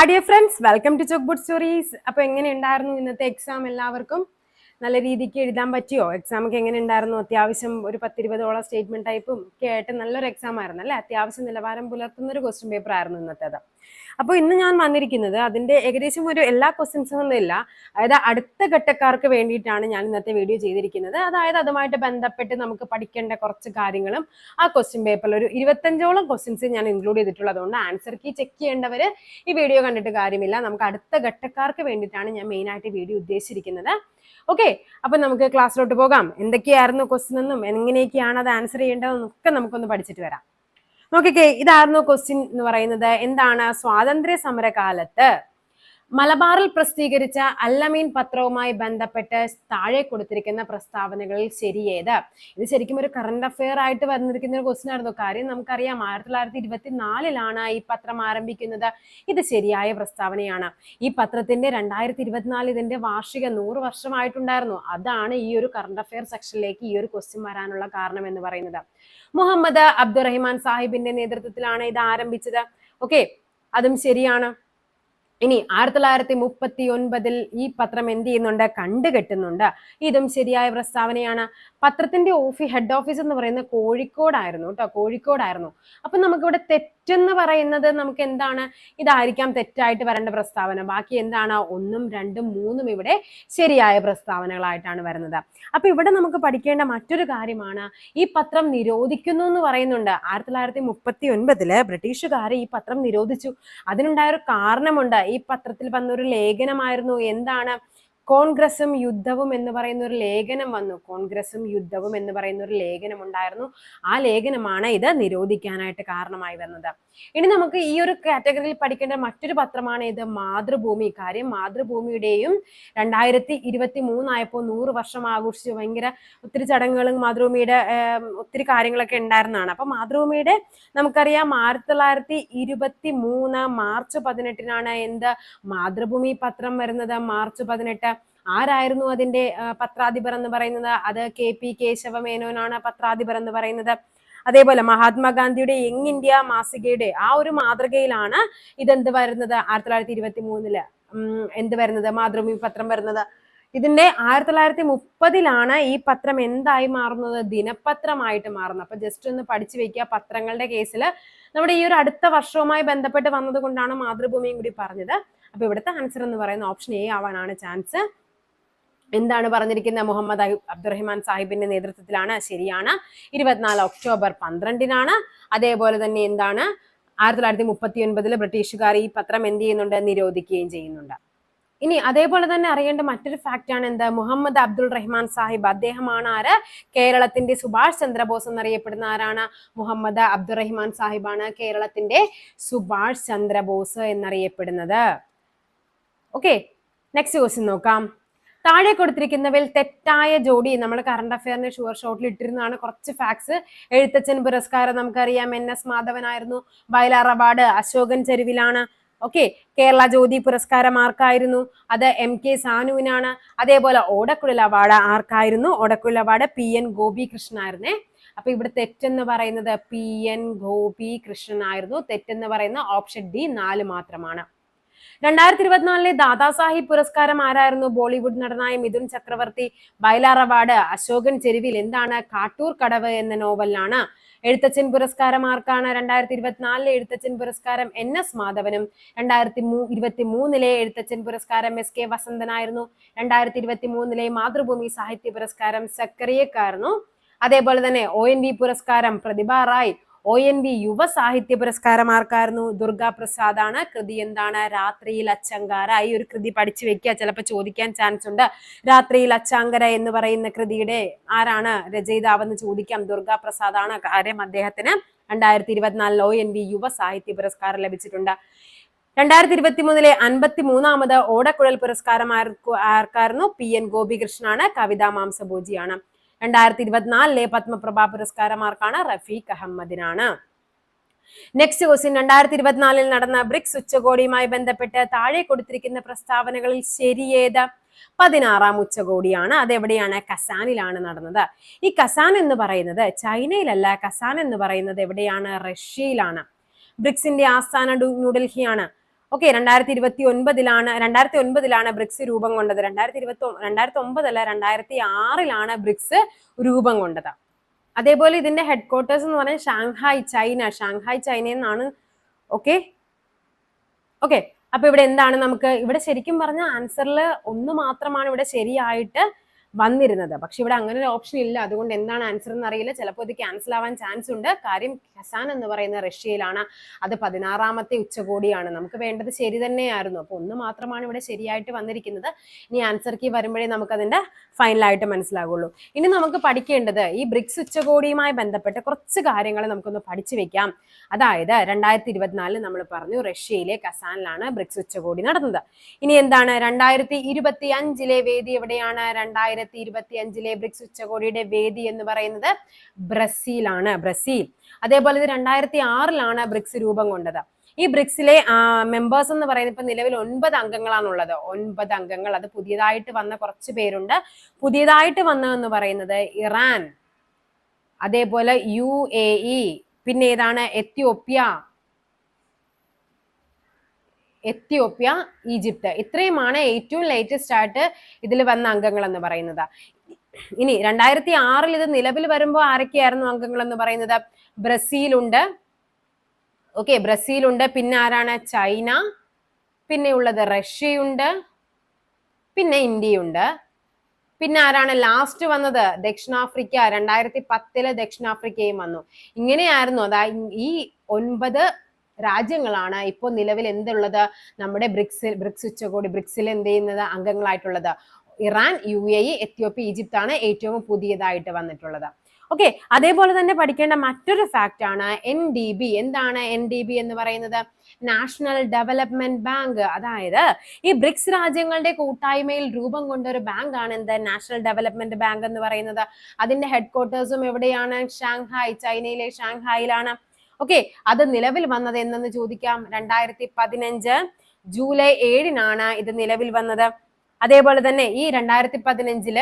Hi dear friends welcome to chalk ബുഡ് stories അപ്പോൾ എങ്ങനെ ഉണ്ടായിരുന്നു ഇന്നത്തെ എക്സാം എല്ലാവർക്കും? നല്ല രീതിക്ക് എഴുതാൻ പറ്റിയോ? എക്സാമൊക്കെ എങ്ങനെ ഉണ്ടായിരുന്നു? അത്യാവശ്യം ഒരു പത്തിരുപതോളം സ്റ്റേറ്റ്മെന്റ് ടൈപ്പും ഒക്കെ ആയിട്ട് നല്ലൊരു എക്സാം ആയിരുന്നു അല്ലെ? അത്യാവശ്യം നിലവാരം പുലർത്തുന്ന ഒരു ക്വസ്റ്റ്യൻ പേപ്പർ ആയിരുന്നു ഇന്നത്തേത്. അപ്പോൾ ഇന്ന് ഞാൻ വന്നിരിക്കുന്നത് അതിന്റെ ഏകദേശം ഒരു എല്ലാ ക്വസ്റ്റ്യൻസും ഒന്നുമില്ല അതായത് അടുത്ത ഘട്ടക്കാർക്ക് വേണ്ടിയിട്ടാണ് ഞാൻ ഇന്നത്തെ വീഡിയോ ചെയ്തിരിക്കുന്നത്. അതായത് അതുമായിട്ട് ബന്ധപ്പെട്ട് നമുക്ക് പഠിക്കേണ്ട കുറച്ച് കാര്യങ്ങളും ആ ക്വസ്റ്റ്യൻ പേപ്പറിൽ ഒരു ഇരുപത്തഞ്ചോളം ക്വസ്റ്റ്യൻസ് ഞാൻ ഇൻക്ലൂഡ് ചെയ്തിട്ടുള്ളത് അതുകൊണ്ട് ആൻസർ കീ ചെക്ക് ചെയ്യേണ്ടവർ ഈ വീഡിയോ കണ്ടിട്ട് കാര്യമില്ല. നമുക്ക് അടുത്ത ഘട്ടക്കാർക്ക് വേണ്ടിയിട്ടാണ് ഞാൻ മെയിനായിട്ട് വീഡിയോ ഉദ്ദേശിച്ചിരിക്കുന്നത്. ഓക്കെ അപ്പം നമുക്ക് ക്ലാസ്സിലോട്ട് പോകാം. എന്തൊക്കെയായിരുന്നു ക്വസ്റ്റ്യൻ എന്നും എങ്ങനെയൊക്കെയാണ് അത് ആൻസർ ചെയ്യേണ്ടതെന്നൊക്കെ നമുക്കൊന്ന് പഠിച്ചിട്ട് വരാം. നോക്കിക്കേ ഇതായിരുന്നു ക്വസ്റ്റ്യൻ എന്ന് പറയുന്നത്. എന്താണ്? സ്വാതന്ത്ര്യ സമര കാലത്ത് മലബാറിൽ പ്രസിദ്ധീകരിച്ച അല്ലമീൻ പത്രവുമായി ബന്ധപ്പെട്ട് താഴെ കൊടുത്തിരിക്കുന്ന പ്രസ്താവനകളിൽ ശരിയേത്. ഇത് ശരിക്കും ഒരു കറണ്ട് അഫെയർ ആയിട്ട് വന്നിരിക്കുന്ന ഒരു ക്വസ്റ്റ്യൻ ആയിരുന്നു. കാര്യം നമുക്കറിയാം ആയിരത്തി തൊള്ളായിരത്തി ഇരുപത്തിനാലിലാണ് ഈ പത്രം ആരംഭിക്കുന്നത്. ഇത് ശരിയായ പ്രസ്താവനയാണ്. ഈ പത്രത്തിന്റെ രണ്ടായിരത്തി ഇരുപത്തിനാല് ഇതിന്റെ വാർഷിക നൂറ് വർഷമായിട്ടുണ്ടായിരുന്നു. അതാണ് ഈ ഒരു കറണ്ട് അഫെയർ സെക്ഷനിലേക്ക് ഈ ഒരു ക്വസ്റ്റ്യൻ വരാനുള്ള കാരണം എന്ന് പറയുന്നത്. മുഹമ്മദ് അബ്ദുറഹിമാൻ സാഹിബിന്റെ നേതൃത്വത്തിലാണ് ഇത് ആരംഭിച്ചത്. ഓക്കെ അതും ശരിയാണ്. ഇനി ആയിരത്തി തൊള്ളായിരത്തി മുപ്പത്തി ഒൻപതിൽ ഈ പത്രം എന്ത് ചെയ്യുന്നുണ്ട്? കണ്ടുകെട്ടുന്നുണ്ട്. ഇതും ശരിയായ പ്രസ്താവനയാണ്. പത്രത്തിന്റെ ഓഫീസ് ഹെഡ് ഓഫീസ് എന്ന് പറയുന്നത് കോഴിക്കോടായിരുന്നു കേട്ടോ കോഴിക്കോടായിരുന്നു. അപ്പൊ നമുക്കിവിടെ തെറ്റെന്ന് പറയുന്നത് നമുക്ക് എന്താണ്? ഇതായിരിക്കാം തെറ്റായിട്ട് വരേണ്ട പ്രസ്താവന. ബാക്കി എന്താണ്? ഒന്നും രണ്ടും മൂന്നും ഇവിടെ ശരിയായ പ്രസ്താവനകളായിട്ടാണ് വരുന്നത്. അപ്പൊ ഇവിടെ നമുക്ക് പഠിക്കേണ്ട മറ്റൊരു കാര്യമാണ് ഈ പത്രം നിരോധിക്കുന്നു എന്ന് പറയുന്നുണ്ട്. ആയിരത്തി തൊള്ളായിരത്തി മുപ്പത്തി ഒൻപതിൽ ബ്രിട്ടീഷുകാർ ഈ പത്രം നിരോധിച്ചു. അതിനുണ്ടായ ഒരു കാരണമുണ്ട്. ഈ പത്രത്തിൽ വന്ന ഒരു ലേഖനമായിരുന്നു. എന്താണ്? കോൺഗ്രസും യുദ്ധവും എന്ന് പറയുന്ന ഒരു ലേഖനം വന്നു. കോൺഗ്രസും യുദ്ധവും എന്ന് പറയുന്ന ഒരു ലേഖനം ഉണ്ടായിരുന്നു ആ ലേഖനമാണ് ഇത് നിരോധിക്കാനായിട്ട് കാരണമായി വന്നത്. ഇനി നമുക്ക് ഈ ഒരു കാറ്റഗറിയിൽ പഠിക്കേണ്ട മറ്റൊരു പത്രമാണ് ഇത് മാതൃഭൂമി. കാര്യം മാതൃഭൂമിയുടെയും രണ്ടായിരത്തി ഇരുപത്തി മൂന്നായപ്പോൾ നൂറ് വർഷം ആഘോഷിച്ച് ഭയങ്കര ഒത്തിരി ചടങ്ങുകളും മാതൃഭൂമിയുടെ ഒത്തിരി കാര്യങ്ങളൊക്കെ ഉണ്ടായിരുന്നതാണ്. അപ്പൊ മാതൃഭൂമിയുടെ നമുക്കറിയാം ആയിരത്തി തൊള്ളായിരത്തി ഇരുപത്തി മൂന്ന് മാർച്ച് പതിനെട്ടിനാണ് എന്ത് മാതൃഭൂമി പത്രം വരുന്നത്. മാർച്ച് പതിനെട്ട് ആരായിരുന്നു അതിന്റെ പത്രാധിപർ എന്ന് പറയുന്നത്? അത് കെ പി കേശവ മേനോനാണ് പത്രാധിപർ എന്ന് പറയുന്നത്. അതേപോലെ മഹാത്മാഗാന്ധിയുടെ യങ് ഇന്ത്യ മാസികയുടെ ആ ഒരു മാതൃകയിലാണ് ഇതെന്ത് വരുന്നത്? ആയിരത്തി തൊള്ളായിരത്തി ഇരുപത്തി മൂന്നിൽ എന്ത് വരുന്നത്? മാതൃഭൂമി പത്രം വരുന്നത്. ഇതിന്റെ ആയിരത്തി തൊള്ളായിരത്തി മുപ്പതിലാണ് ഈ പത്രം എന്തായി മാറുന്നത്? ദിനപത്രമായിട്ട് മാറുന്നത്. അപ്പൊ ജസ്റ്റ് ഒന്ന് പഠിച്ചു വെക്കുക പത്രങ്ങളുടെ കേസിൽ നമ്മുടെ ഈ ഒരു അടുത്ത വർഷവുമായി ബന്ധപ്പെട്ട് വന്നത് കൊണ്ടാണ് മാതൃഭൂമിയും കൂടി പറഞ്ഞത്. അപ്പൊ ഇവിടുത്തെ ആൻസർ എന്ന് പറയുന്ന ഓപ്ഷൻ എ ആവാനാണ് ചാൻസ് എന്താണ് പറഞ്ഞിരിക്കുന്നത് മുഹമ്മദ് അബ്ദുറഹിമാൻ സാഹിബിന്റെ നേതൃത്വത്തിലാണ്. ശരിയാണ്. ഇരുപത്തിനാല് ഒക്ടോബർ പന്ത്രണ്ടിനാണ്. അതേപോലെ തന്നെ എന്താണ്? ആയിരത്തി തൊള്ളായിരത്തി മുപ്പത്തി ഒൻപതിൽ ബ്രിട്ടീഷുകാർ ഈ പത്രം എന്ത് ചെയ്യുന്നുണ്ട്? നിരോധിക്കുകയും ചെയ്യുന്നുണ്ട്. ഇനി അതേപോലെ തന്നെ അറിയേണ്ട മറ്റൊരു ഫാക്റ്റ് ആണ് എന്താ? മുഹമ്മദ് അബ്ദുൾ റഹ്മാൻ സാഹിബ് അദ്ദേഹമാണ് ആര്? കേരളത്തിന്റെ സുഭാഷ് ചന്ദ്രബോസ് എന്നറിയപ്പെടുന്ന ആരാണ്? മുഹമ്മദ് അബ്ദുൾ റഹ്മാൻ സാഹിബാണ് കേരളത്തിന്റെ സുഭാഷ് ചന്ദ്രബോസ് എന്നറിയപ്പെടുന്നത്. ഓക്കെ നെക്സ്റ്റ് ക്വസ്റ്റ്യൻ നോക്കാം. താഴെ കൊടുത്തിരിക്കുന്നവയിൽ തെറ്റായ ജോഡി നമ്മൾ കറണ്ട് അഫെയറിന് ഷുവർ ഷോട്ടിൽ ഇട്ടിരുന്നതാണ്. കുറച്ച് ഫാക്സ് എഴുത്തച്ഛൻ പുരസ്കാരം നമുക്കറിയാം. എൻ എസ് മാധവനായിരുന്നു. വയലാർ അവാർഡ് അശോകൻ ചെരുവിലാണ്. ഓക്കെ കേരള ജ്യോതി പുരസ്കാരം ആർക്കായിരുന്നു? അത് എം കെ സാനുവിനാണ്. അതേപോലെ ഓടക്കുഴൽ award ആർക്കായിരുന്നു? Odakkuzhal award P N Gopi കൃഷ്ണനായിരുന്നേ അപ്പൊ ഇവിടെ തെറ്റെന്ന് പറയുന്നത് പി എൻ ഗോപി കൃഷ്ണനായിരുന്നു തെറ്റെന്ന് പറയുന്ന ഓപ്ഷൻ ഡി നാല് മാത്രമാണ്. രണ്ടായിരത്തി ഇരുപത്തിനാലിലെ ദാദാസാഹിബ് പുരസ്കാരം ആരായിരുന്നു? ബോളിവുഡ് നടനായ മിഥുൻ ചക്രവർത്തി ബൈലാർ അവാർഡ് അശോകൻ ചെരുവിൽ എന്താണ് കാട്ടൂർ കടവ് എന്ന നോവലിലാണ് എഴുത്തച്ഛൻ പുരസ്കാരം ആർക്കാണ്? രണ്ടായിരത്തി ഇരുപത്തിനാലിലെ എഴുത്തച്ഛൻ പുരസ്കാരം എൻ എസ് മാധവനും രണ്ടായിരത്തി മൂ ഇരുപത്തി മൂന്നിലെ എഴുത്തച്ഛൻ പുരസ്കാരം എസ് കെ വസന്തനായിരുന്നു രണ്ടായിരത്തി ഇരുപത്തി മൂന്നിലെ മാതൃഭൂമി സാഹിത്യ പുരസ്കാരം സക്കറിയക്കായിരുന്നു. അതേപോലെ തന്നെ ഒ എൻ വി പുരസ്കാരം Prathibha Ray O N V യുവ സാഹിത്യ പുരസ്കാരം ആർക്കായിരുന്നു? ദുർഗാ ആണ് കൃതി എന്താണ്? രാത്രിയിൽ അച്ചങ്കാര. ഈ ഒരു കൃതി പഠിച്ചു വെക്കുക. ചിലപ്പോൾ ചോദിക്കാൻ ചാൻസ് ഉണ്ട്. രാത്രിയിൽ അച്ചാങ്കര എന്ന് പറയുന്ന കൃതിയുടെ ആരാണ് രചയിതാവെന്ന് ചോദിക്കാം. ദുർഗാ പ്രസാദ് ആണ് കാര്യം അദ്ദേഹത്തിന്. രണ്ടായിരത്തി ഇരുപത്തിനാലിൽ ഒ എൻ വി യുവ സാഹിത്യ പുരസ്കാരം ലഭിച്ചിട്ടുണ്ട്. രണ്ടായിരത്തി ഇരുപത്തി മൂന്നിലെ അൻപത്തി മൂന്നാമത് ഓടക്കുഴൽ പുരസ്കാരം ആർക്കു ആർക്കായിരുന്നു? പി എൻ ഗോപികൃഷ്ണനാണ്. കവിതാ മാംസഭോജിയാണ്. രണ്ടായിരത്തി ഇരുപത്തിനാലിലെ പത്മപ്രഭാ പുരസ്കാരമാർക്കാണ് റഫീഖ് അഹമ്മദിനാണ്. നെക്സ്റ്റ് ക്വസ്റ്റ്യൻ രണ്ടായിരത്തി ഇരുപത്തിനാലിൽ നടന്ന ബ്രിക്സ് ഉച്ചകോടിയുമായി ബന്ധപ്പെട്ട് താഴെ കൊടുത്തിരിക്കുന്ന പ്രസ്താവനകളിൽ ശരിയേത് പതിനാറാം ഉച്ചകോടിയാണ്. അതെവിടെയാണ്? കസാനിലാണ് നടന്നത്. ഈ കസാൻ എന്ന് പറയുന്നത് ചൈനയിലല്ല. കസാൻ എന്ന് പറയുന്നത് എവിടെയാണ്? റഷ്യയിലാണ്. ബ്രിക്സിന്റെ ആസ്ഥാന ന്യൂഡൽഹിയാണ് ഓക്കെ രണ്ടായിരത്തി ഇരുപത്തി ഒൻപതിലാണ് രണ്ടായിരത്തി ഒൻപതിലാണ് ബ്രിക്സ് രൂപം കൊണ്ടത്. രണ്ടായിരത്തി ഇരുപത്തി രണ്ടായിരത്തി ഒമ്പതല്ല രണ്ടായിരത്തി ആറിലാണ് ബ്രിക്സ് രൂപം കൊണ്ടത്. അതേപോലെ ഇതിന്റെ ഹെഡ് ക്വാർട്ടേഴ്സ് എന്ന് പറഞ്ഞാൽ ഷാങ്ഹായ് ചൈന ഷാങ്ഹായ് ചൈനയിൽ നിന്നാണ് ഓക്കെ ഓക്കെ അപ്പൊ ഇവിടെ എന്താണ് നമുക്ക് ഇവിടെ ശരിക്കും പറഞ്ഞ ആൻസറിൽ ഒന്ന് മാത്രമാണ് ഇവിടെ ശരിയായിട്ട് വന്നിരുന്നത്. പക്ഷെ ഇവിടെ അങ്ങനെ ഒരു ഓപ്ഷൻ ഇല്ല. അതുകൊണ്ട് എന്താണ് ആൻസർ എന്ന് അറിയില്ല. ചിലപ്പോൾ ഇത് ക്യാൻസൽ ആവാൻ ചാൻസ് ഉണ്ട്. കാര്യം ഖസാൻ എന്ന് പറയുന്ന റഷ്യയിലാണ്. അത് പതിനാറാമത്തെ ഉച്ചകോടിയാണ്. നമുക്ക് വേണ്ടത് ശരി തന്നെയായിരുന്നു. അപ്പോൾ ഒന്ന് മാത്രമാണ് ഇവിടെ ശരിയായിട്ട് വന്നിരിക്കുന്നത്. ഇനി ആൻസർ കീ വരുമ്പോഴേ നമുക്ക് അതിന്റെ ഫൈനലായിട്ട് മനസ്സിലാകുള്ളൂ ഇനി നമുക്ക് പഠിക്കേണ്ടത് ഈ ബ്രിക്സ് ഉച്ചകോടിയുമായി ബന്ധപ്പെട്ട് കുറച്ച് കാര്യങ്ങൾ നമുക്കൊന്ന് പഠിച്ചു വെക്കാം. അതായത് രണ്ടായിരത്തി ഇരുപത്തിനാലിൽ നമ്മൾ പറഞ്ഞു റഷ്യയിലെ കസാനിലാണ് ബ്രിക്സ് ഉച്ചകോടി നടന്നത്. ഇനി എന്താണ്? രണ്ടായിരത്തി ഇരുപത്തി അഞ്ചിലെ വേദി എവിടെയാണ്? രണ്ടായിരത്തി ഇരുപത്തി അഞ്ചിലെ ബ്രിക്സ് ഉച്ചകോടിയുടെ വേദി എന്ന് പറയുന്നത് ബ്രസീലാണ് ബ്രസീൽ. അതേപോലെ ഇത് രണ്ടായിരത്തി ആറിലാണ് ബ്രിക്സ് രൂപം കൊണ്ടത്. ഈ ബ്രിക്സിലെ മെമ്പേഴ്സ് എന്ന് പറയുന്നത് ഇപ്പൊ നിലവിൽ ഒൻപത് അംഗങ്ങളാണുള്ളത്. ഒൻപത് അംഗങ്ങൾ. അത് പുതിയതായിട്ട് വന്ന കുറച്ച് പേരുണ്ട്. പുതിയതായിട്ട് വന്നതെന്ന് പറയുന്നത് ഇറാൻ അതേപോലെ യു എ ഇ പിന്നെ ഏതാണ് എത്യോപ്യ എത്യോപ്യ ഈജിപ്ത്. ഇത്രയുമാണ് ഏറ്റവും ലേറ്റസ്റ്റ് ആയിട്ട് ഇതിൽ വന്ന അംഗങ്ങൾ എന്ന് പറയുന്നത്. ഇനി രണ്ടായിരത്തി ആറിൽ ഇത് നിലവിൽ വരുമ്പോൾ ആരൊക്കെയായിരുന്നു അംഗങ്ങൾ എന്ന് പറയുന്നത്? ബ്രസീലുണ്ട്. ഓക്കെ ബ്രസീലുണ്ട്. പിന്നെ ആരാണ്? ചൈന. പിന്നെ ഉള്ളത് റഷ്യയുണ്ട്. പിന്നെ ഇന്ത്യയുണ്ട്. പിന്നെ ആരാണ് ലാസ്റ്റ് വന്നത്? ദക്ഷിണാഫ്രിക്ക. രണ്ടായിരത്തി പത്തിൽ ദക്ഷിണാഫ്രിക്കയും വന്നു. ഇങ്ങനെയായിരുന്നു. അതായത് ഈ ഒൻപത് രാജ്യങ്ങളാണ് ഇപ്പോൾ നിലവിൽ എന്തുള്ളത്? നമ്മുടെ ബ്രിക്സിൽ ബ്രിക്സ് ഉച്ചകോടി ബ്രിക്സിൽ എന്ത് ചെയ്യുന്നത്? അംഗങ്ങളായിട്ടുള്ളത്. Iran U A E Ethiopia Egypt ആണ് ഏറ്റവും പുതിയതായിട്ട് വന്നിട്ടുള്ളത്. ഓക്കെ അതേപോലെ തന്നെ പഠിക്കേണ്ട മറ്റൊരു ഫാക്റ്റ് ആണ് എൻ ഡി ബി എന്താണ് എൻ ഡി ബി എന്ന് പറയുന്നത്? നാഷണൽ ഡെവലപ്മെന്റ് ബാങ്ക് അതായത് ഈ ബ്രിക്സ് രാജ്യങ്ങളുടെ കൂട്ടായ്മയിൽ രൂപം കൊണ്ട ഒരു ബാങ്ക് ആണ് എന്ത്? നാഷണൽ ഡെവലപ്മെന്റ് ബാങ്ക് എന്ന് പറയുന്നത്. അതിന്റെ ഹെഡ് ക്വാർട്ടേഴ്സും എവിടെയാണ്? ഷാങ്ഹായ് ചൈനയിലെ ഷാങ്ഹായിലാണ്. ഓക്കെ അത് നിലവിൽ വന്നത് എന്നെന്ന് ചോദിക്കാം? രണ്ടായിരത്തി പതിനഞ്ച് ജൂലൈ ഏഴിനാണ് ഇത് നിലവിൽ വന്നത്. അതേപോലെ തന്നെ ഈ രണ്ടായിരത്തി പതിനഞ്ചിൽ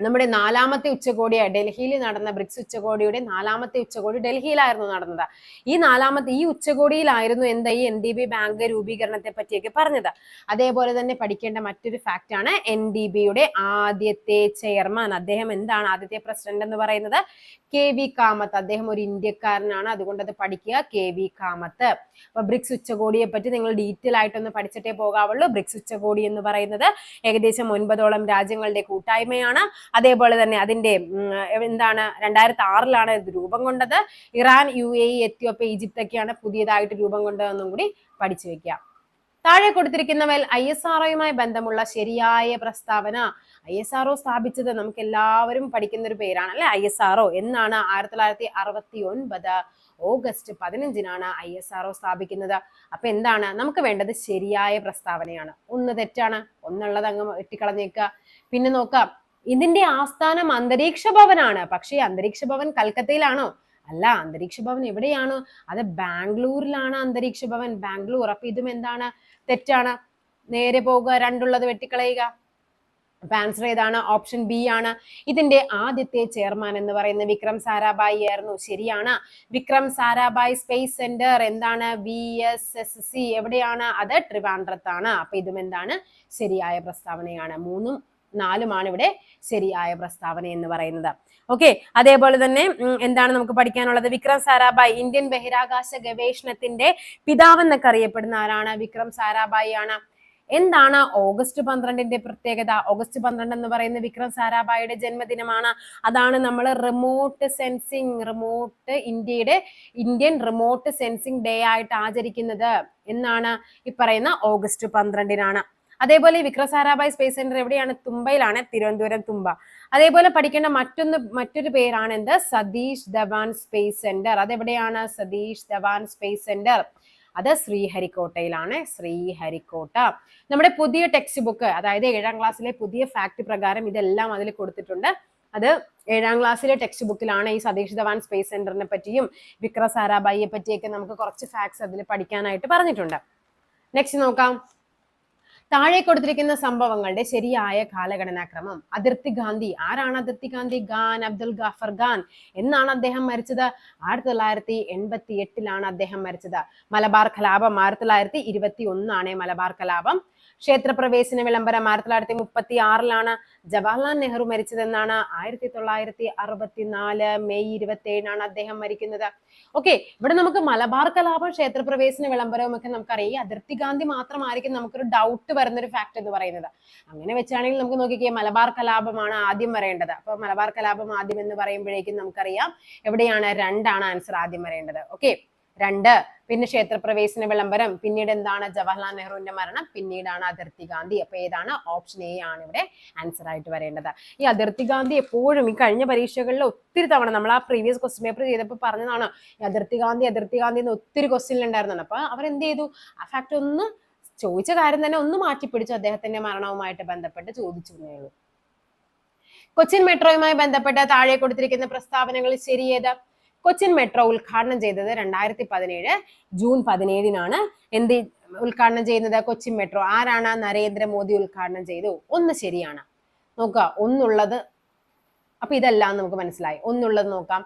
നമ്മുടെ നാലാമത്തെ ഉച്ചകോടിയ ഡൽഹിയിൽ നടന്ന ബ്രിക്സ് ഉച്ചകോടിയുടെ നാലാമത്തെ ഉച്ചകോടി ഡൽഹിയിലായിരുന്നു നടന്നത്. ഈ നാലാമത്തെ ഈ ഉച്ചകോടിയിലായിരുന്നു എന്താ ഈ എൻ ഡി ബി ബാങ്ക് രൂപീകരണത്തെ പറ്റിയൊക്കെ പറഞ്ഞത്. അതേപോലെ തന്നെ പഠിക്കേണ്ട മറ്റൊരു ഫാക്റ്റ് ആണ് എൻ ഡി ബിയുടെ ആദ്യത്തെ ചെയർമാൻ അദ്ദേഹം എന്താണ് ആദ്യത്തെ പ്രസിഡന്റ് എന്ന് പറയുന്നത്? K V Kamath. അദ്ദേഹം ഒരു ഇന്ത്യക്കാരനാണ്. അതുകൊണ്ട് അത് പഠിക്കുക. K V Kamath. അപ്പൊ ബ്രിക്സ് ഉച്ചകോടിയെ പറ്റി നിങ്ങൾ ഡീറ്റെയിൽ ആയിട്ടൊന്ന് പഠിച്ചിട്ടേ പോകാവുള്ളൂ. ബ്രിക്സ് ഉച്ചകോടി എന്ന് പറയുന്നത് ഏകദേശം ഒൻപതോളം രാജ്യങ്ങളുടെ കൂട്ടായ്മയാണ്. അതേപോലെ തന്നെ അതിന്റെ എന്താണ് രണ്ടായിരത്തി ആറിലാണ് ഇത് രൂപം കൊണ്ടത്. Iran U A Ethiopia Egypt ഒക്കെയാണ് പുതിയതായിട്ട് രൂപം കൊണ്ടതെന്നും കൂടി പഠിച്ചു വെക്കുക. താഴെ കൊടുത്തിരിക്കുന്നവൽ ഐ എസ് ആർഒയുമായി ബന്ധമുള്ള ശരിയായ പ്രസ്താവന ഐ എസ് ആർഒ സ്ഥാപിച്ചത് നമുക്ക് എല്ലാവരും പഠിക്കുന്ന ഒരു പേരാണ് അല്ലെ? ഐ എസ് ആർഒ എന്നാണ് ആയിരത്തി തൊള്ളായിരത്തി അറുപത്തി ഒൻപത് ഓഗസ്റ്റ് പതിനഞ്ചിനാണ് ഐ എസ് ആർഒ സ്ഥാപിക്കുന്നത്. അപ്പൊ എന്താണ്? നമുക്ക് വേണ്ടത് ശരിയായ പ്രസ്താവനയാണ്. ഒന്ന് തെറ്റാണ്. ഒന്നുള്ളത് അങ്ങ് വെട്ടിക്കളഞ്ഞേക്കുക. പിന്നെ നോക്കാം. ഇതിന്റെ ആസ്ഥാനം അന്തരീക്ഷ ഭവനാണ്. പക്ഷേ അന്തരീക്ഷ ഭവൻ കൽക്കത്തയിലാണോ? അല്ല അന്തരീക്ഷ ഭവൻ എവിടെയാണ്? അത് ബാംഗ്ലൂരിലാണ് അന്തരീക്ഷ ഭവൻ. ബാംഗ്ലൂർ. അപ്പൊ ഇതും എന്താണ്? തെറ്റാണ്. നേരെ പോകുക രണ്ടുള്ളത് വെട്ടിക്കളയുക. ആൻസർ ഏതാണ്? ഓപ്ഷൻ ബി ആണ്. ഇതിന്റെ ആദ്യത്തെ ചെയർമാൻ എന്ന് പറയുന്നത് വിക്രം സാരാഭായി ആയിരുന്നു. ശരിയാണ്. വിക്രം സാരാഭായ് സ്പേസ് സെന്റർ എന്താണ്? വി എസ് എസ് സി എവിടെയാണ്? അത് ട്രിവാൻഡ്രത്താണ്. അപ്പൊ ഇതും എന്താണ്? ശരിയായ പ്രസ്താവനയാണ്. മൂന്നും നാലുമാണ് ഇവിടെ ശരിയായ പ്രസ്താവന എന്ന് പറയുന്നത്. ഓക്കെ അതേപോലെ തന്നെ എന്താണ് നമുക്ക് പഠിക്കാനുള്ളത്? വിക്രം സാരാഭായ് ഇന്ത്യൻ ബഹിരാകാശ ഗവേഷണത്തിന്റെ പിതാവെന്നൊക്കെ അറിയപ്പെടുന്ന ആരാണ്? വിക്രം സാരാഭായി ആണ്. എന്താണ് ഓഗസ്റ്റ് പന്ത്രണ്ടിന്റെ പ്രത്യേകത? ഓഗസ്റ്റ് പന്ത്രണ്ട് എന്ന് പറയുന്ന വിക്രം സാരാഭായിയുടെ ജന്മദിനമാണ്. അതാണ് നമ്മൾ റിമോട്ട് സെൻസിങ് റിമോട്ട് ഇന്ത്യയുടെ ഇന്ത്യൻ റിമോട്ട് സെൻസിങ് ഡേ ആയിട്ട് ആചരിക്കുന്നത്. എന്നാണ് ഈ പറയുന്ന ഓഗസ്റ്റ് പന്ത്രണ്ടിനാണ്. അതേപോലെ ഈ സ്പേസ് സെന്റർ എവിടെയാണ്? തുമ്പയിലാണ് തിരുവനന്തപുരം തുമ്പ. അതേപോലെ പഠിക്കേണ്ട മറ്റൊന്ന് മറ്റൊരു പേരാണ് എന്ത് സതീഷ് ധവാൻ സ്പേസ് സെന്റർ. അതെവിടെയാണ്? Satish Dhawan space centre. അത് ശ്രീഹരിക്കോട്ടയിലാണ്. ശ്രീഹരിക്കോട്ട. നമ്മുടെ പുതിയ ടെക്സ്റ്റ് ബുക്ക് അതായത് ഏഴാം ക്ലാസ്സിലെ പുതിയ ഫാക്ട് പ്രകാരം ഇതെല്ലാം അതിൽ കൊടുത്തിട്ടുണ്ട്. അത് ഏഴാം ക്ലാസ്സിലെ ടെക്സ്റ്റ് ബുക്കിലാണ് ഈ സതീഷ് ധവാൻ സ്പേസ് സെന്ററിനെ പറ്റിയും വിക്രസാരാബായിയെ പറ്റിയൊക്കെ നമുക്ക് കുറച്ച് ഫാക്ട്സ് അതിൽ പഠിക്കാനായിട്ട് പറഞ്ഞിട്ടുണ്ട്. നെക്സ്റ്റ് നോക്കാം. താഴെ കൊടുത്തിരിക്കുന്ന സംഭവങ്ങളുടെ ശരിയായ കാലഘടനാക്രമം. അതിർത്തി ഗാന്ധി ആരാണ് അതിർത്തി ഗാന്ധി? ഖാൻ അബ്ദുൽ ഗാഫർ ഖാൻ എന്നാണ് അദ്ദേഹം മരിച്ചത്. ആയിരത്തി തൊള്ളായിരത്തി എൺപത്തി എട്ടിലാണ് അദ്ദേഹം മരിച്ചത്. മലബാർ കലാപം ആയിരത്തി തൊള്ളായിരത്തി ഇരുപത്തി ഒന്നാണ് മലബാർ കലാപം. ക്ഷേത്രപ്രവേശന വിളംബരം ആയിരത്തി തൊള്ളായിരത്തി മുപ്പത്തി ആറിലാണ് ജവഹർലാൽ നെഹ്റു മരിച്ചതെന്നാണ് ആയിരത്തി തൊള്ളായിരത്തി അറുപത്തിനാല് മെയ് ഇരുപത്തി ഏഴിനാണ് അദ്ദേഹം മരിക്കുന്നത്. ഓക്കെ ഇവിടെ നമുക്ക് മലബാർ കലാപം ക്ഷേത്രപ്രവേശന വിളംബരവും ഒക്കെ നമുക്കറിയാം. അതിർത്തി ഗാന്ധി മാത്രമായിരിക്കും നമുക്കൊരു ഡൗട്ട് വരുന്ന ഒരു ഫാക്ട് എന്ന് പറയുന്നത്. അങ്ങനെ വെച്ചാണെങ്കിൽ നമുക്ക് നോക്കിക്കേ മലബാർ കലാപമാണ് ആദ്യം വരേണ്ടത്. അപ്പൊ മലബാർ കലാപം ആദ്യം എന്ന് പറയുമ്പോഴേക്കും നമുക്കറിയാം എവിടെയാണ് രണ്ടാണ് ആൻസർ ആദ്യം വരേണ്ടത്. ഓക്കെ രണ്ട്. പിന്നെ ക്ഷേത്രപ്രവേശന വിളംബരം പിന്നീട് എന്താണ്? ജവഹർലാൽ നെഹ്റുവിന്റെ മരണം പിന്നീടാണ് അതിർത്തി ഗാന്ധി. അപ്പൊ ഏതാണ്? ഓപ്ഷൻ എ ആണ് ഇവിടെ ആൻസർ ആയിട്ട് വരേണ്ടത്. ഈ അതിർത്തി ഗാന്ധി എപ്പോഴും ഈ കഴിഞ്ഞ പരീക്ഷകളിൽ ഒത്തിരി തവണ നമ്മൾ ആ പ്രീവിയസ് ക്വസ്റ്റ്യൻ പേപ്പർ ചെയ്തപ്പോൾ പറഞ്ഞതാണ്. ഈ അതിർത്തി ഗാന്ധി അതിർത്തി ഗാന്ധി എന്ന് ഒത്തിരി ക്വസ്റ്റ്യൻ ഉണ്ടായിരുന്നാണ് അപ്പൊ അവരെന്ത് ചെയ്തു? ആ ഫാക്ട് ഒന്ന് ചോദിച്ച കാര്യം തന്നെ ഒന്ന് മാറ്റിപ്പിടിച്ചു അദ്ദേഹത്തിന്റെ മരണവുമായിട്ട് ബന്ധപ്പെട്ട് ചോദിച്ചു എന്നേ ഉള്ളൂ. കൊച്ചിൻ മെട്രോയുമായി ബന്ധപ്പെട്ട് താഴെ കൊടുത്തിരിക്കുന്ന പ്രസ്താവനകൾ ശരിയേത് കൊച്ചിൻ മെട്രോ ഉദ്ഘാടനം ചെയ്തത് രണ്ടായിരത്തി പതിനേഴ് ജൂൺ പതിനേഴിനാണ്. എന്ത് ഉദ്ഘാടനം ചെയ്യുന്നത്? കൊച്ചിൻ മെട്രോ. ആരാണ്? നരേന്ദ്രമോദി ഉദ്ഘാടനം ചെയ്തു. ഒന്ന് ശരിയാണ്. നോക്കുക. ഒന്നുള്ളത് അപ്പൊ ഇതെല്ലാം നമുക്ക് മനസ്സിലായി. ഒന്നുള്ളത് നോക്കാം.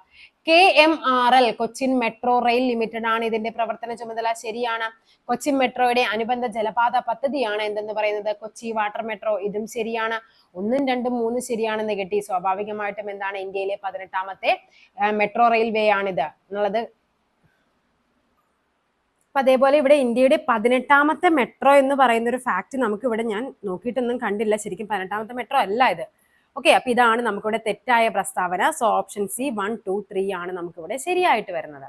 K M R L Cochin metro rail limited ആണ് ഇതിന്റെ പ്രവർത്തന ചുമതല. ശരിയാണ്. കൊച്ചിൻ മെട്രോയുടെ അനുബന്ധ ജലപാത പദ്ധതിയാണ് എന്തെന്ന് പറയുന്നത്? Kochi water metro. ഇതും ശരിയാണ്. ഒന്നും രണ്ടും മൂന്നും ശരിയാണെന്ന് കിട്ടി. സ്വാഭാവികമായിട്ടും എന്താണ് ഇന്ത്യയിലെ പതിനെട്ടാമത്തെ മെട്രോ റെയിൽവേ ആണിത്. എന്നുള്ളത് അപ്പൊ അതേപോലെ ഇവിടെ ഇന്ത്യയുടെ പതിനെട്ടാമത്തെ മെട്രോ എന്ന് പറയുന്ന ഒരു ഫാക്ട് നമുക്ക് ഇവിടെ ഞാൻ നോക്കിയിട്ടൊന്നും കണ്ടില്ല. ശരിക്കും പതിനെട്ടാമത്തെ മെട്രോ അല്ല ഇത്. ഓക്കെ അപ്പൊ ഇതാണ് നമുക്കിവിടെ തെറ്റായ പ്രസ്താവന. So option C one two three ആണ് നമുക്കിവിടെ ശരിയായിട്ട് വരുന്നത്.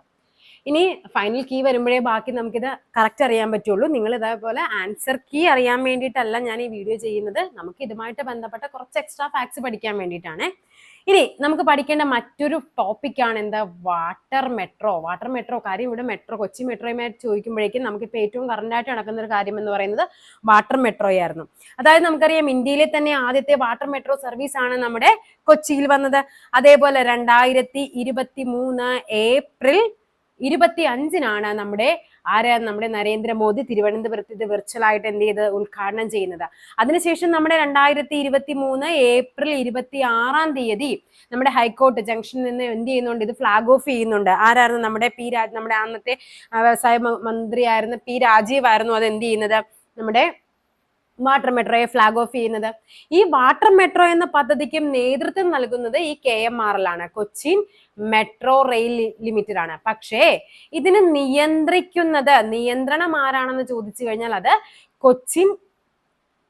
ഇനി ഫൈനൽ കീ വരുമ്പോഴേ ബാക്കി നമുക്കിത് കറക്റ്റ് അറിയാൻ പറ്റുള്ളൂ. നിങ്ങൾ ഇതേപോലെ ആൻസർ കീ അറിയാൻ വേണ്ടിയിട്ടല്ല ഞാൻ ഈ വീഡിയോ ചെയ്യുന്നത്. നമുക്ക് ഇതുമായിട്ട് ബന്ധപ്പെട്ട കുറച്ച് എക്സ്ട്രാ ഫാക്ട്സ് പഠിക്കാൻ വേണ്ടിയിട്ടാണ്. ഇനി നമുക്ക് പഠിക്കേണ്ട മറ്റൊരു ടോപ്പിക്കാണ് എന്താ? വാട്ടർ മെട്രോ വാട്ടർ മെട്രോ കാര്യം ഇവിടെ മെട്രോ കൊച്ചി മെട്രോയുമായിട്ട് ചോദിക്കുമ്പോഴേക്കും നമുക്കിപ്പോൾ ഏറ്റവും കറണ്ടായിട്ട് നടക്കുന്ന ഒരു കാര്യം എന്ന് പറയുന്നത് വാട്ടർ മെട്രോയായിരുന്നു അതായത് നമുക്കറിയാം ഇന്ത്യയിലെ തന്നെ ആദ്യത്തെ വാട്ടർ മെട്രോ സർവീസ് ആണ് നമ്മുടെ കൊച്ചിയിൽ വന്നത്. അതേപോലെ രണ്ടായിരത്തി ഇരുപത്തി മൂന്ന് ഏപ്രിൽ ഇരുപത്തി അഞ്ചിനാണ് നമ്മുടെ ആരാ നമ്മുടെ നരേന്ദ്രമോദി തിരുവനന്തപുരത്ത് ഇത് വിർച്വൽ ആയിട്ട് എന്ത് ചെയ്ത് ഉദ്ഘാടനം ചെയ്യുന്നത്? അതിനുശേഷം നമ്മുടെ രണ്ടായിരത്തി ഇരുപത്തി മൂന്ന് ഏപ്രിൽ ഇരുപത്തി ആറാം തീയതി നമ്മുടെ ഹൈക്കോർട്ട് ജംഗ്ഷനിൽ നിന്ന് എന്ത് ചെയ്യുന്നുണ്ട്? ഇത് ഫ്ലാഗ് ഓഫ് ചെയ്യുന്നുണ്ട്. ആരായിരുന്നു നമ്മുടെ പി രാജ് നമ്മുടെ അന്നത്തെ വ്യവസായ മന്ത്രി മന്ത്രിയായിരുന്ന പി രാജീവ് ആയിരുന്നു അത് എന്ത് ചെയ്യുന്നത്? നമ്മുടെ വാട്ടർ മെട്രോയെ ഫ്ലാഗ് ഓഫ് ചെയ്യുന്നത്. ഈ വാട്ടർ മെട്രോ എന്ന പദ്ധതിക്കും നേതൃത്വം നൽകുന്നത് ഈ കെ എം ആർ ആണ് കൊച്ചിൻ മെട്രോ റെയിൽ ലിമിറ്റഡ് ആണ് പക്ഷേ ഇതിന് നിയന്ത്രിക്കുന്നത് നിയന്ത്രണം ആരാണെന്ന് ചോദിച്ചു കഴിഞ്ഞാൽ അത് Cochin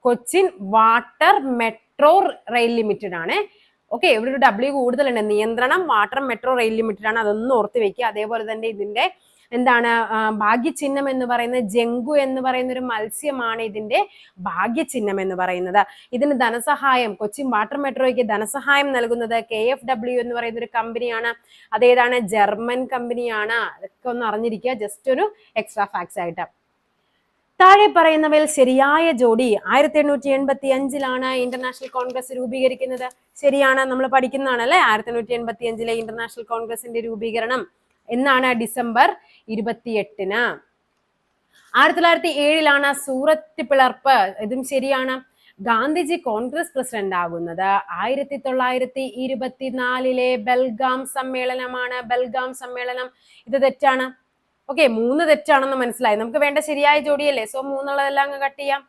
Cochin water metro rail limited ആണ് ഓക്കെ ഇവിടെ ഒരു ഡബ്ല്യു കൂടുതലുണ്ട്. നിയന്ത്രണം വാട്ടർ മെട്രോ റെയിൽ ലിമിറ്റഡ് ആണ് അതൊന്നും ഓർത്ത് വെക്കുക. അതേപോലെ തന്നെ ഇതിന്റെ എന്താണ് ഭാഗ്യചിഹ്നം എന്ന് പറയുന്നത് ജങ്കു എന്ന് പറയുന്ന ഒരു മത്സ്യമാണ് ഇതിന്റെ ഭാഗ്യചിഹ്നം എന്ന് പറയുന്നത്. ഇതിന് ധനസഹായം കൊച്ചിൻ വാട്ടർ മെട്രോയ്ക്ക് ധനസഹായം നൽകുന്നത് കെ എഫ് ഡബ്ല്യു എന്ന് പറയുന്ന ഒരു കമ്പനിയാണ് അതേതാണ് ജർമ്മൻ കമ്പനിയാണ്. അതൊക്കെ ഒന്ന് അറിഞ്ഞിരിക്കുക ജസ്റ്റ് ഒരു എക്സ്ട്രാ ഫാക്ട്സ് ആയിട്ട്. താഴെ പറയുന്നവയിൽ ശരിയായ ജോഡി ആയിരത്തി എണ്ണൂറ്റി എൺപത്തി അഞ്ചിലാണ് ഇന്റർനാഷണൽ കോൺഗ്രസ് രൂപീകരിക്കുന്നത്. ശരിയാണ് നമ്മൾ പഠിക്കുന്നതാണ് അല്ലെ ആയിരത്തി എണ്ണൂറ്റി എൺപത്തി അഞ്ചിലെ ഇന്റർനാഷണൽ കോൺഗ്രസിന്റെ രൂപീകരണം. എന്നാണ് ഡിസംബർ ഇരുപത്തിയെട്ടിന്. ആയിരത്തി തൊള്ളായിരത്തി ഏഴിലാണ് സൂറത്ത് പിളർപ്പ്. ഇതും ശരിയാണ്. ഗാന്ധിജി കോൺഗ്രസ് പ്രസിഡന്റ് ആകുന്നത്. ആയിരത്തി തൊള്ളായിരത്തി ഇരുപത്തിനാലിലെ ബൽഗാം സമ്മേളനമാണ്. ബൽഗാം സമ്മേളനം ഇത് തെറ്റാണ്. ഓക്കെ മൂന്ന് തെറ്റാണെന്ന് മനസ്സിലായി. നമുക്ക് വേണ്ട ശരിയായ ജോഡിയല്ലേ? സോ മൂന്നുള്ളതെല്ലാം അങ്ങ് കട്ട് ചെയ്യാം.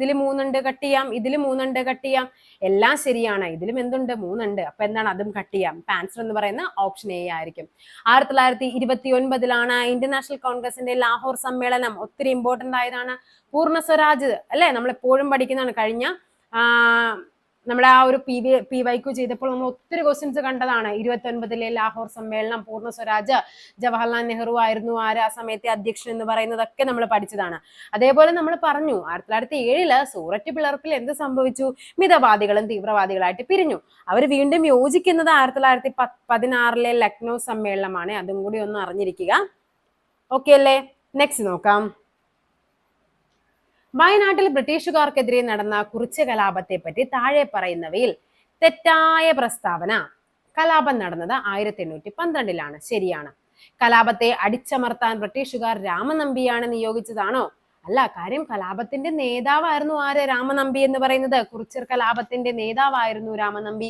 ഇതിൽ മൂന്നുണ്ട് കട്ട് ചെയ്യാം. ഇതിൽ മൂന്നുണ്ട് കട്ട് ചെയ്യാം. എല്ലാം ശരിയാണ്. ഇതിലും എന്തുണ്ട്? മൂന്നുണ്ട്. അപ്പൊ എന്താണ്? അതും കട്ട് ചെയ്യാം. ആൻസർ എന്ന് പറയുന്ന ഓപ്ഷൻ എ ആയിരിക്കും. ആയിരത്തി തൊള്ളായിരത്തി ഇരുപത്തി ഒൻപതിലാണ് ഇന്റർനാഷണൽ കോൺഗ്രസിന്റെ ലാഹോർ സമ്മേളനം. ഒത്തിരി ഇമ്പോർട്ടന്റ് ആയതാണ്. പൂർണ സ്വരാജ് അല്ലെ? നമ്മൾ എപ്പോഴും പഠിക്കുന്നതാണ്. കഴിഞ്ഞ നമ്മുടെ ആ ഒരു പി വി പി വൈക്കു ചെയ്തപ്പോൾ നമ്മൾ ഒത്തിരി ക്വസ്റ്റ്യൻസ് കണ്ടതാണ്. ഇരുപത്തി ഒൻപതിലെ ലാഹോർ സമ്മേളനം പൂർണ സ്വരാജ് ജവഹർലാൽ നെഹ്റു ആയിരുന്നു ആര് ആ സമയത്തെ അധ്യക്ഷൻ എന്ന് പറയുന്നതൊക്കെ നമ്മൾ പഠിച്ചതാണ്. അതേപോലെ നമ്മൾ പറഞ്ഞു ആയിരത്തി തൊള്ളായിരത്തി ഏഴിൽ സൂററ്റ് പിളർപ്പിൽ എന്ത് സംഭവിച്ചു? മിതവാദികളും തീവ്രവാദികളായിട്ട് പിരിഞ്ഞു. അവർ വീണ്ടും യോജിക്കുന്നത് ആയിരത്തി തൊള്ളായിരത്തി പതിനാറിലെ ലക്നൗ സമ്മേളനമാണ്. അതും കൂടി ഒന്ന് അറിഞ്ഞിരിക്കുക. ഓക്കെ അല്ലേ? നെക്സ്റ്റ് നോക്കാം. വയനാട്ടിൽ ബ്രിട്ടീഷുകാർക്കെതിരെ നടന്ന കുറിച്ച കലാപത്തെ പറ്റി താഴെ പറയുന്നവയിൽ തെറ്റായ പ്രസ്താവന. കലാപം നടന്നത് ആയിരത്തി എണ്ണൂറ്റി പന്ത്രണ്ടിലാണ് ശരിയാണ്. കലാപത്തെ അടിച്ചമർത്താൻ ബ്രിട്ടീഷുകാർ രാമനമ്പിയാണ് നിയോഗിച്ചതാണോ? അല്ല കാര്യം കലാപത്തിന്റെ നേതാവായിരുന്നു ആര്? രാമനമ്പി എന്ന് പറയുന്നത്. കുറിച്ചർ കലാപത്തിന്റെ നേതാവായിരുന്നു രാമനമ്പി.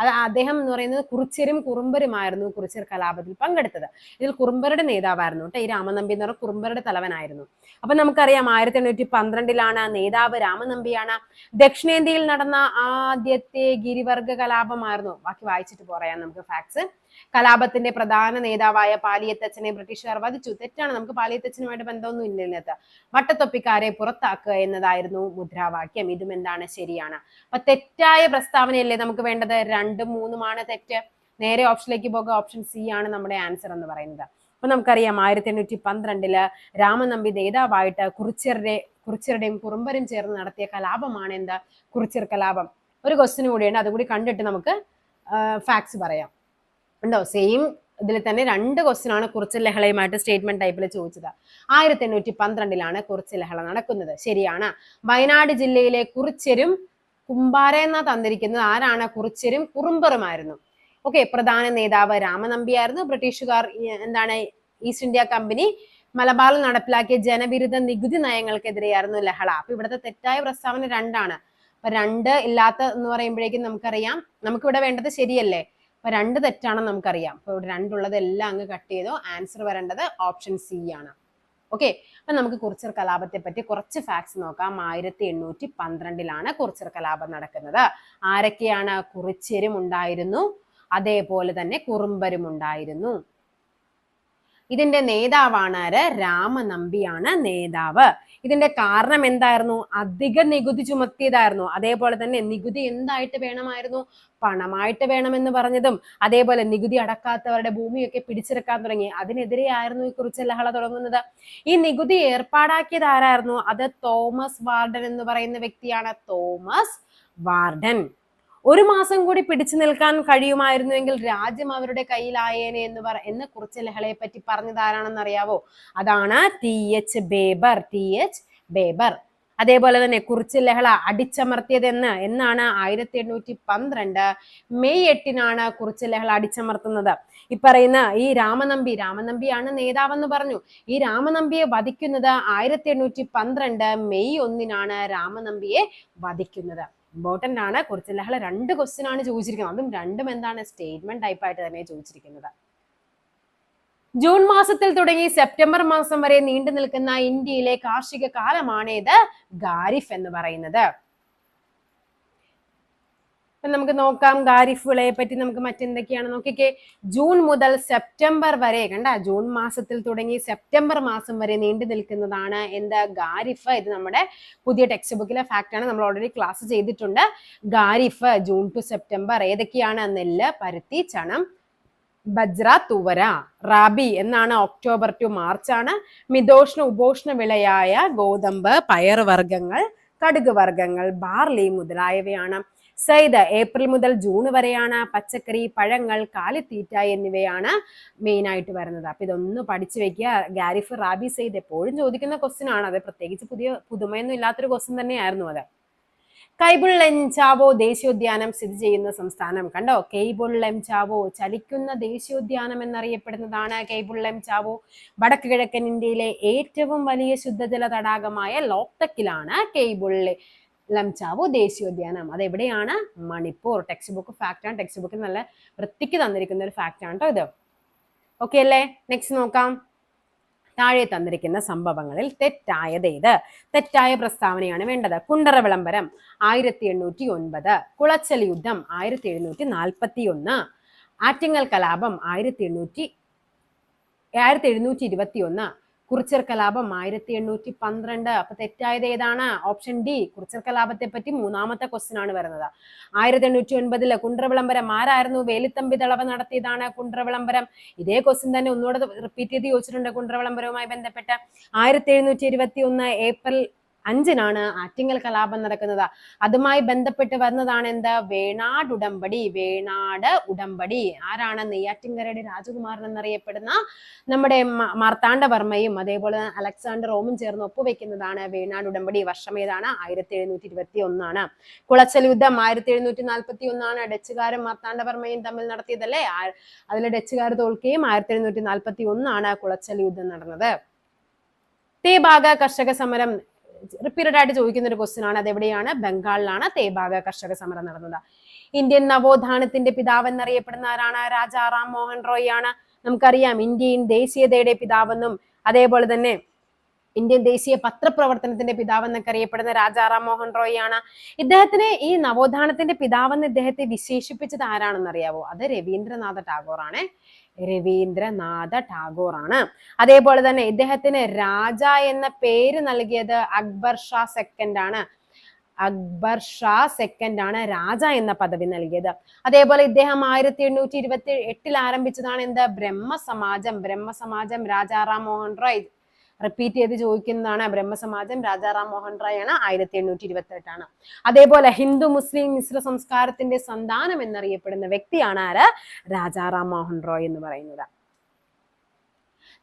അത് അദ്ദേഹം എന്ന് പറയുന്നത് കുറിച്യരും കുറുമ്പരുമായിരുന്നു കുറിച്യർ കലാപത്തിൽ പങ്കെടുത്തത്. ഇതിൽ കുറുമ്പരുടെ നേതാവായിരുന്നു കേട്ടോ. ഈ രാമനമ്പി എന്ന് പറഞ്ഞ കുറുമ്പരുടെ തലവനായിരുന്നു. അപ്പൊ നമുക്കറിയാം ആയിരത്തി എണ്ണൂറ്റി പന്ത്രണ്ടിലാണ് നേതാവ് രാമനമ്പിയാണ്. ദക്ഷിണേന്ത്യയിൽ നടന്ന ആദ്യത്തെ ഗിരിവർഗ കലാപമായിരുന്നു. ബാക്കി വായിച്ചിട്ട് പറയാം നമുക്ക് ഫാക്ട്സ് കലാപത്തിന്റെ പ്രധാന നേതാവായ പാലിയത്തച്ഛനെ ബ്രിട്ടീഷുകാർ വധിച്ചു. തെറ്റാണ്. നമുക്ക് പാലിയത്തച്ഛനുമായിട്ട് ബന്ധമൊന്നും ഇല്ലെന്നത് വട്ടത്തൊപ്പിക്കാരെ പുറത്താക്കുക എന്നതായിരുന്നു മുദ്രാവാക്യം. ഇതും എന്താണ്? ശരിയാണ്. അപ്പൊ തെറ്റായ പ്രസ്താവനയല്ലേ നമുക്ക് വേണ്ടത്? രണ്ടും മൂന്നുമാണ് തെറ്റ്. നേരെ ഓപ്ഷനിലേക്ക് പോകുക. ഓപ്ഷൻ സി ആണ് നമ്മുടെ ആൻസർ എന്ന് പറയുന്നത്. അപ്പൊ നമുക്കറിയാം ആയിരത്തി എണ്ണൂറ്റി പന്ത്രണ്ടിൽ രാമനമ്പി നേതാവായിട്ട് കുറിച്യരുടെ കുറിച്യരുടെയും കുറുമ്പരും ചേർന്ന് നടത്തിയ കലാപമാണ് എന്താ കുറിച്യർ കലാപം. ഒരു ക്വസ്റ്റിനും കൂടിയുണ്ട്. അതുകൂടി കണ്ടിട്ട് നമുക്ക് ഫാക്ട്സ് പറയാം. ഉണ്ടോ? സെയിം ഇതിൽ തന്നെ രണ്ട് ക്വസ്റ്റ്യൻ ആണ് കുറച്ച് ലഹളയുമായിട്ട് സ്റ്റേറ്റ്മെന്റ് ടൈപ്പിൽ ചോദിച്ചത്. ആയിരത്തി എണ്ണൂറ്റി പന്ത്രണ്ടിലാണ് കുറച്ച് ലഹള നടക്കുന്നത്. ശരിയാണ്. വയനാട് ജില്ലയിലെ കുറിച്ചരും കുമ്പാര എന്നാ തന്നിരിക്കുന്നത് ആരാണ്? കുറിച്ചരും കുറുമ്പറുമായിരുന്നു. ഓക്കെ പ്രധാന നേതാവ് രാമനമ്പിയായിരുന്നു. ബ്രിട്ടീഷുകാർ എന്താണ് ഈസ്റ്റ് ഇന്ത്യ കമ്പനി മലബാറിൽ നടപ്പിലാക്കിയ ജനവിരുദ്ധ നികുതി നയങ്ങൾക്കെതിരെയായിരുന്നു ലഹള. അപ്പൊ ഇവിടുത്തെ തെറ്റായ പ്രസ്താവന രണ്ടാണ്. അപ്പൊ രണ്ട് ഇല്ലാത്ത എന്ന് പറയുമ്പോഴേക്കും നമുക്കറിയാം. നമുക്കിവിടെ വേണ്ടത് ശരിയല്ലേ? അപ്പൊ രണ്ട് തെറ്റാണെന്ന് നമുക്കറിയാം. അപ്പൊ ഇവിടെ രണ്ടുള്ളത് എല്ലാം അങ്ങ് കട്ട് ചെയ്തോ ആൻസർ വരേണ്ടത് ഓപ്ഷൻ സി ആണ്. ഓക്കെ അപ്പൊ നമുക്ക് കുറച്ചർ കലാപത്തെ പറ്റി കുറച്ച് ഫാക്ട്സ് നോക്കാം. ആയിരത്തി എണ്ണൂറ്റി പന്ത്രണ്ടിലാണ് കുറിച്ചർ കലാപം നടക്കുന്നത്. ആരൊക്കെയാണ് കുറിച്യരും ഉണ്ടായിരുന്നു? അതേപോലെ തന്നെ കുറുമ്പരും ഉണ്ടായിരുന്നു. ഇതിന്റെ നേതാവാണ് ആര്? രാമനമ്പിയാണ് നേതാവ്. ഇതിന്റെ കാരണം എന്തായിരുന്നു? അധിക നികുതി ചുമത്തിയതായിരുന്നു. അതേപോലെ തന്നെ നികുതി എന്തായിട്ട് വേണമായിരുന്നു? പണമായിട്ട് വേണമെന്ന് പറഞ്ഞതും അതേപോലെ നികുതി അടക്കാത്തവരുടെ ഭൂമിയൊക്കെ പിടിച്ചെടുക്കാൻ തുടങ്ങി. അതിനെതിരെയായിരുന്നു ഈ കുറിച്ച് ലഹള തുടങ്ങുന്നത്. ഈ നികുതി ഏർപ്പാടാക്കിയത് ആരായിരുന്നു? അത് തോമസ് വാർഡൻ എന്ന് പറയുന്ന വ്യക്തിയാണ് തോമസ് വാർഡൻ. ഒരു മാസം കൂടി പിടിച്ചു നിൽക്കാൻ കഴിയുമായിരുന്നുവെങ്കിൽ രാജ്യം അവരുടെ കയ്യിലായേനെ എന്ന് പറ എന്ന കുറിച്ച് ലഹളയെ പറ്റി പറഞ്ഞത് ആരാണെന്ന് അറിയാവോ? അതാണ് T H Baber T H Baber. അതേപോലെ തന്നെ കുറിച്ച് ലഹള അടിച്ചമർത്തിയതെന്ന് എന്നാണ് ആയിരത്തി എണ്ണൂറ്റി പന്ത്രണ്ട് മെയ് എട്ടിനാണ് കുറിച്ച് ലഹള അടിച്ചമർത്തുന്നത്. ഈ പറയുന്ന ഈ രാമനമ്പി രാമനമ്പിയാണ് നേതാവെന്ന് പറഞ്ഞു. ഈ രാമനമ്പിയെ വധിക്കുന്നത് ആയിരത്തി എണ്ണൂറ്റി പന്ത്രണ്ട് മെയ് ഒന്നിനാണ് രാമനമ്പിയെ വധിക്കുന്നത്. ഇമ്പോർട്ടന്റ് ആണ്. കുറച്ച് ലഹള രണ്ട് ക്വസ്റ്റ്യൻ ആണ് ചോദിച്ചിരിക്കുന്നത്. അതും രണ്ടും എന്താണ്? സ്റ്റേറ്റ്മെന്റ് ടൈപ്പ് ആയിട്ട് തന്നെ ചോദിച്ചിരിക്കുന്നത്. ജൂൺ മാസത്തിൽ തുടങ്ങി സെപ്റ്റംബർ മാസം വരെ നീണ്ടു നിൽക്കുന്ന ഇന്ത്യയിലെ കാർഷിക കാലമാണേത് ഇത് ഖാരിഫ് എന്ന് പറയുന്നത്. നമുക്ക് നോക്കാം ഖാരിഫ് വിളയെ പറ്റി നമുക്ക് മറ്റെന്തൊക്കെയാണ്? നോക്കിക്കേ ജൂൺ മുതൽ സെപ്റ്റംബർ വരെ കണ്ട? ജൂൺ മാസത്തിൽ തുടങ്ങി സെപ്റ്റംബർ മാസം വരെ നീണ്ടു നിൽക്കുന്നതാണ് എന്താ ഖാരിഫ് ഇത് നമ്മുടെ പുതിയ ടെക്സ്റ്റ് ബുക്കിലെ ഫാക്റ്റ് ആണ്. നമ്മൾ ഓൾറെഡി ക്ലാസ് ചെയ്തിട്ടുണ്ട്. ഖാരിഫ് ജൂൺ ടു സെപ്റ്റംബർ ഏതൊക്കെയാണ്? നെല്ല് പരുത്തി ചണം ബജ്ര തുവര റാബി എന്നാണ് ഒക്ടോബർ ടു മാർച്ച് ആണ്. മിതോഷ്ണ ഉപോഷ്ണ വിളയായ ഗോതമ്പ് പയർ പയറുവർഗങ്ങൾ കടുക് വർഗങ്ങൾ ബാർലി മുതലായവയാണ്. സൈദ് ഏപ്രിൽ മുതൽ ജൂൺ വരെയാണ് പച്ചക്കറി പഴങ്ങൾ കാലിത്തീറ്റ എന്നിവയാണ് മെയിൻ ആയിട്ട് വരുന്നത്. അപ്പൊ ഇതൊന്ന് പഠിച്ചു വെക്കുക. ഗാരിഫ് റാബി സെയ്ദ് എപ്പോഴും ചോദിക്കുന്ന ക്വസ്റ്റ്യൻ ആണ്. അത് പ്രത്യേകിച്ച് പുതിയ പുതുമയൊന്നും ഇല്ലാത്തൊരു ക്വസ്റ്റ്യൻ തന്നെയായിരുന്നു അത്. കൈബുൾ ചാവോ ദേശീയോദ്യാനം സ്ഥിതി ചെയ്യുന്ന സംസ്ഥാനം കണ്ടോ? കെയ്ബുൾ ചാവോ ചലിക്കുന്ന ദേശീയോദ്യാനം എന്നറിയപ്പെടുന്നതാണ്. കെയ്ബുൾ ചാവോ വടക്ക് കിഴക്കൻ ഇന്ത്യയിലെ ഏറ്റവും വലിയ ശുദ്ധജല തടാകമായ ലോക്തക്കിലാണ് കെയ്ബുൾ ലംചാവോ ദേശീയോദ്യാനം. അതെവിടെയാണ്? മണിപ്പൂർ. ടെക്സ്റ്റ് ബുക്ക് ആണ്. ടെക്സ്റ്റ് ബുക്കിൽ നല്ല വൃത്തിക്ക് തന്നിരിക്കുന്ന ഒരു ഫാക്റ്റ് ആണ് കേട്ടോ ഇത്. ഓക്കെ അല്ലേ? നെക്സ്റ്റ് നോക്കാം. താഴെ തന്നിരിക്കുന്ന സംഭവങ്ങളിൽ തെറ്റായത് ഏത്? തെറ്റായ പ്രസ്താവനയാണ് വേണ്ടത്. കുണ്ടറ വിളംബരം ആയിരത്തി എണ്ണൂറ്റി ഒൻപത് കുളച്ചൽ യുദ്ധം ആയിരത്തി എഴുന്നൂറ്റി നാൽപ്പത്തി ഒന്ന് ആറ്റിങ്ങൽ കലാപം ആയിരത്തി എണ്ണൂറ്റി ആയിരത്തി എഴുന്നൂറ്റി ഇരുപത്തി ഒന്ന് കുറിച്ചർ കലാപം ആയിരത്തി എണ്ണൂറ്റി പന്ത്രണ്ട് അപ്പൊ തെറ്റായത് ഏതാണ്? ഓപ്ഷൻ ഡി കുറിച്ചർ കലാപത്തെ പറ്റി മൂന്നാമത്തെ ക്വസ്റ്റ്യൻ ആണ് വരുന്നത്. ആയിരത്തി എണ്ണൂറ്റി ഒൻപതിൽ കുണ്ട്ര വിളംബരം ആരായിരുന്നു? വേലിത്തമ്പി തളവ് നടത്തിയതാണ് കുണ്ട്ര വിളംബരം ഇതേ ക്വസ്റ്റ്യൻ തന്നെ ഒന്നുകൂടെ റിപ്പീറ്റ് ചെയ്ത് ചോദിച്ചിട്ടുണ്ട് കുണ്ട്ര വിളംബരവുമായി ബന്ധപ്പെട്ട്. ആയിരത്തി എഴുന്നൂറ്റി ഇരുപത്തി ഒന്ന് ഏപ്രിൽ അഞ്ചിനാണ് ആറ്റിങ്ങൽ കലാപം നടക്കുന്നത്. അതുമായി ബന്ധപ്പെട്ട് വരുന്നതാണ് എന്ത്? വേണാട് ഉടമ്പടി വേണാട് ഉടമ്പടി. ആരാണ് നെയ്യാറ്റിങ്കരയുടെ രാജകുമാരൻ എന്നറിയപ്പെടുന്ന നമ്മുടെ മാർത്താണ്ഡവർമ്മയും അതേപോലെ അലക്സാണ്ടർ റോമും ചേർന്ന് ഒപ്പുവെക്കുന്നതാണ് വേണാട് ഉടമ്പടി. വർഷം ഏതാണ്? ആയിരത്തി എഴുന്നൂറ്റി ഇരുപത്തി ഒന്നാണ് കുളച്ചൽ യുദ്ധം ആയിരത്തി എഴുന്നൂറ്റി നാൽപ്പത്തി ഒന്നാണ് ഡച്ചുകാരും മാർത്താണ്ഡവർമ്മയും തമ്മിൽ നടത്തിയതല്ലേ? അതിൽ ഡച്ചുകാർ തോൽക്കുകയും ആയിരത്തി എഴുന്നൂറ്റി നാൽപ്പത്തി ഒന്നാണ് കുളച്ചൽ യുദ്ധം നടന്നത്. തേബാഗ കർഷക സമരം റിപ്പീറ്റഡ് ആയിട്ട് ചോദിക്കുന്ന ഒരു ക്വസ്റ്റ്യൻ ആണ്. അതെവിടെയാണ്? ബംഗാളിലാണ് തേബാഗ കർഷക സമരം നടന്നത്. ഇന്ത്യൻ നവോത്ഥാനത്തിന്റെ പിതാവ് എന്നറിയപ്പെടുന്ന ആരാണ്? രാജാ റാം മോഹൻ റോയ് ആണ്. നമുക്കറിയാം ഇന്ത്യൻ ദേശീയതയുടെ പിതാവെന്നും അതേപോലെ തന്നെ ഇന്ത്യൻ ദേശീയ പത്രപ്രവർത്തനത്തിന്റെ പിതാവ് എന്നൊക്കെ അറിയപ്പെടുന്ന രാജാറാം മോഹൻ റോയ് ആണ്. ഇദ്ദേഹത്തിന് ഈ നവോത്ഥാനത്തിന്റെ പിതാവെന്ന് ഇദ്ദേഹത്തെ വിശേഷിപ്പിച്ചത് ആരാണെന്ന് അറിയാവോ അത് രവീന്ദ്രനാഥ ടാഗോർ ആണ് രവീന്ദ്രനാഥ ടാഗോർ ആണ് അതേപോലെ തന്നെ ഇദ്ദേഹത്തിന് രാജ എന്ന പേര് നൽകിയത് അക്ബർ ഷാ സെക്കൻഡ് ആണ് അക്ബർ ഷാ സെക്കൻഡ് ആണ് രാജ എന്ന പദവി നൽകിയത്. അതേപോലെ ഇദ്ദേഹം ആയിരത്തി എണ്ണൂറ്റി ഇരുപത്തി എട്ടിൽ ആരംഭിച്ചതാണ് എന്ത്? ബ്രഹ്മസമാജം. ബ്രഹ്മസമാജം രാജാറാം മോഹൻ റോയ് റിപ്പീറ്റ് ചെയ്ത് ചോദിക്കുന്നതാണ് ബ്രഹ്മസമാജം. രാജാറാം മോഹൻ റായ് ആണ്. ആയിരത്തി എണ്ണൂറ്റി ഇരുപത്തി എട്ടാണ് അതേപോലെ ഹിന്ദു മുസ്ലിം മിശ്ര സംസ്കാരത്തിന്റെ സന്താനം എന്നറിയപ്പെടുന്ന വ്യക്തിയാണ് ആര്? രാജാറാം മോഹൻ റോയ് എന്ന് പറയുന്നത്.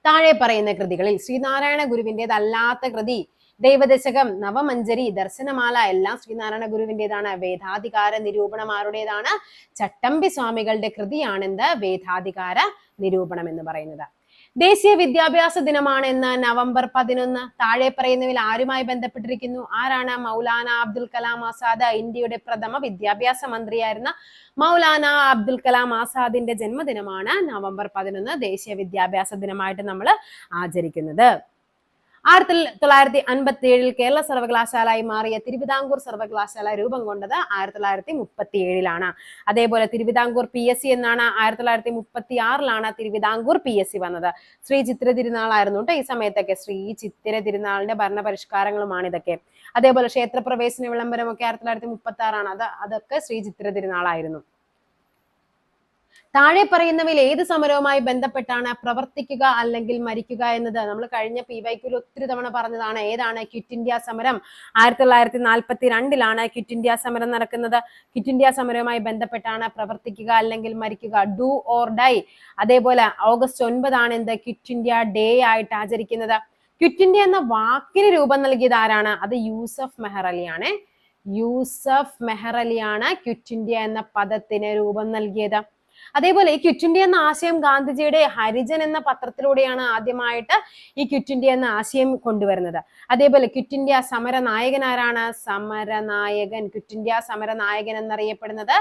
താഴെ പറയുന്ന കൃതികളിൽ ശ്രീനാരായണ ഗുരുവിന്റെതല്ലാത്ത കൃതി ദൈവദശകം നവമഞ്ജരി ദർശനമാല എല്ലാം ശ്രീനാരായണ ഗുരുവിന്റെതാണ് വേദാധികാര നിരൂപണം ആരുടേതാണ് ചട്ടമ്പി സ്വാമികളുടെ കൃതിയാണെന്ത് വേദാധികാര നിരൂപണം എന്ന് പറയുന്നത്. ദേശീയ വിദ്യാഭ്യാസ ദിനമാണ് ഇന്ന് നവംബർ പതിനൊന്ന് താഴെ പറയുന്നതിൽ ആരുമായി ബന്ധപ്പെട്ടിരിക്കുന്നു? ആരാണ് മൗലാന അബ്ദുൽ കലാം ആസാദ് ഇന്ത്യയുടെ പ്രഥമ വിദ്യാഭ്യാസ മന്ത്രിയായിരുന്ന മൗലാന അബ്ദുൽ കലാം ആസാദിന്റെ ജന്മദിനമാണ് നവംബർ പതിനൊന്ന് ദേശീയ വിദ്യാഭ്യാസ ദിനമായിട്ട് നമ്മൾ ആചരിക്കുന്നത്. ആയിരത്തി തൊള്ളായിരത്തി അൻപത്തി ഏഴിൽ കേരള സർവകലാശാലയായി മാറിയ തിരുവിതാംകൂർ സർവകലാശാല രൂപം കൊണ്ടത് ആയിരത്തി തൊള്ളായിരത്തി മുപ്പത്തി ഏഴിലാണ് അതേപോലെ തിരുവിതാംകൂർ പി എസ് സി എന്നാണ് ആയിരത്തി തൊള്ളായിരത്തി മുപ്പത്തി ആറിലാണ് തിരുവിതാംകൂർ പി എസ് സി വന്നത്. ശ്രീ ചിത്ര തിരുനാളായിരുന്നു കേട്ടോ ഈ സമയത്തൊക്കെ. ശ്രീ ചിത്തിര തിരുനാളിന്റെ ഭരണ പരിഷ്കാരങ്ങളുമാണ് ഇതൊക്കെ. അതേപോലെ ക്ഷേത്രപ്രവേശന വിളംബരമൊക്കെ ആയിരത്തി തൊള്ളായിരത്തി മുപ്പത്തി ആറാണ് അത് അതൊക്കെ ശ്രീ ചിത്ര തിരുനാളായിരുന്നു. താഴെ പറയുന്നവയിൽ ഏത് സമരവുമായി ബന്ധപ്പെട്ടാണ് പ്രവർത്തിക്കുക അല്ലെങ്കിൽ മരിക്കുക എന്നത്? നമ്മൾ കഴിഞ്ഞ പി വൈക്യൂൽ ഒത്തിരി തവണ പറഞ്ഞതാണ്. ഏതാണ് ക്വിറ്റ് ഇന്ത്യ സമരം? ആയിരത്തി തൊള്ളായിരത്തി നാൽപ്പത്തി രണ്ടിലാണ് ക്വിറ്റ് ഇന്ത്യ സമരം നടക്കുന്നത്. ക്വിറ്റ് ഇന്ത്യ സമരവുമായി ബന്ധപ്പെട്ടാണ് പ്രവർത്തിക്കുക അല്ലെങ്കിൽ മരിക്കുക. ഡു ഓർ ഡൈ അതേപോലെ ഓഗസ്റ്റ് ഒൻപതാണ് എന്ത്? ക്വിറ്റ് ഇന്ത്യ ഡേ ആയിട്ട് ആചരിക്കുന്നത്. ക്വിറ്റ് ഇന്ത്യ എന്ന വാക്കിന് രൂപം നൽകിയത് ആരാണ്? അത് യൂസഫ് മെഹർ അലിയാണ് യൂസഫ് മെഹർ അലിയാണ് ക്വിറ്റ് ഇന്ത്യ എന്ന പദത്തിന് രൂപം നൽകിയത്. അതേപോലെ ഈ ക്വിറ്റ് ഇന്ത്യ എന്ന ആശയം ഗാന്ധിജിയുടെ ഹരിജൻ എന്ന പത്രത്തിലൂടെയാണ് ആദ്യമായിട്ട് ഈ ക്വിറ്റ് ഇന്ത്യ എന്ന ആശയം കൊണ്ടുവരുന്നത്. അതേപോലെ ക്വിറ്റ് ഇന്ത്യ സമര നായകൻ ആരാണ്? സമരനായകൻ ക്വിറ്റ് ഇന്ത്യ സമര നായകൻ എന്നറിയപ്പെടുന്നത്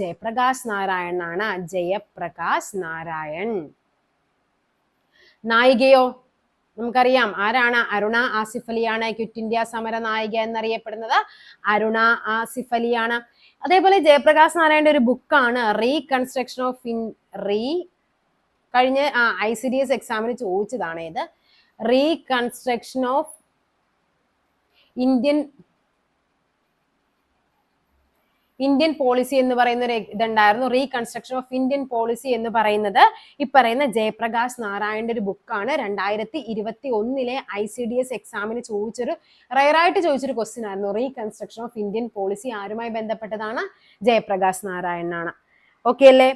ജയപ്രകാശ് നാരായണനാണ് ജയപ്രകാശ് നാരായൺ. നായികയോ? നമുക്കറിയാം. ആരാണ്? അരുണ ആസിഫ് അലിയാണ് ക്വിറ്റ് ഇന്ത്യ സമര നായിക എന്നറിയപ്പെടുന്നത്. അരുണ ആസിഫ് അലിയാണ്. അതേപോലെ ജയപ്രകാശ് നാരായണന്റെ ഒരു ബുക്കാണ് റീകൺസ്ട്രക്ഷൻ ഓഫ് ഇൻ റീ കഴിഞ്ഞ ഐ സി ഡി എസ് എക്സാമിന് ചോദിച്ചതാണ് ഇത്. Reconstruction of Indian Indian policy എന്ന് പറയുന്ന ഒരു ഇതുണ്ടായിരുന്നു. റീകൺസ്ട്രക്ഷൻ ഓഫ് ഇന്ത്യൻ പോളിസി എന്ന് പറയുന്നത് ഈ പറയുന്ന ജയപ്രകാശ് നാരായണന്റെ ഒരു ബുക്കാണ് രണ്ടായിരത്തി ഇരുപത്തി ഒന്നിലെ ഐ സി ഡി എസ് എക്സാമിന് ചോദിച്ചൊരു റയറായിട്ട് ചോദിച്ചൊരു ക്വസ്റ്റ്യൻ ആയിരുന്നു. റീകൺസ്ട്രക്ഷൻ ഓഫ് ഇന്ത്യൻ പോളിസി ആരുമായി ബന്ധപ്പെട്ടതാണ്? ജയപ്രകാശ് നാരായണനാണ്. ഓക്കെ അല്ലേ?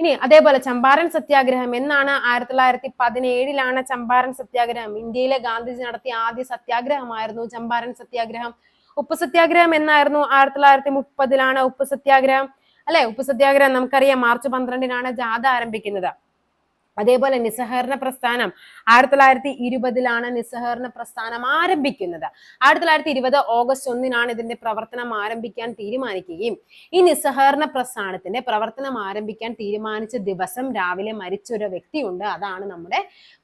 ഇനി അതേപോലെ ചമ്പാരൻ സത്യാഗ്രഹം എന്നാണ് ആയിരത്തി തൊള്ളായിരത്തി പതിനേഴിലാണ് ചമ്പാരൻ സത്യാഗ്രഹം. ഇന്ത്യയിലെ ഗാന്ധിജി നടത്തിയ ആദ്യ സത്യാഗ്രഹമായിരുന്നു ചമ്പാരൻ സത്യാഗ്രഹം. ഉപ്പ് സത്യാഗ്രഹം എന്നായിരുന്നു ആയിരത്തി തൊള്ളായിരത്തി മുപ്പതിലാണ് ഉപ്പ് സത്യാഗ്രഹം. അല്ലെ? ഉപ്പ് സത്യാഗ്രഹം നമുക്കറിയാം. മാർച്ച് പന്ത്രണ്ടിനാണ് ജാഥ ആരംഭിക്കുന്നത്. അതേപോലെ നിസ്സഹകരണ പ്രസ്ഥാനം. ആയിരത്തി തൊള്ളായിരത്തി ഇരുപതിലാണ് നിസ്സഹകരണ പ്രസ്ഥാനം ആരംഭിക്കുന്നത്. ആയിരത്തി തൊള്ളായിരത്തി ഇരുപത് ഓഗസ്റ്റ് ഒന്നിനാണ് ഇതിന്റെ പ്രവർത്തനം ആരംഭിക്കാൻ തീരുമാനിക്കുകയും ഈ നിസ്സഹകരണ പ്രസ്ഥാനത്തിന്റെ പ്രവർത്തനം ആരംഭിക്കാൻ തീരുമാനിച്ച ദിവസം രാവിലെ മരിച്ച ഒരു വ്യക്തിയുണ്ട്. അതാണ് നമ്മുടെ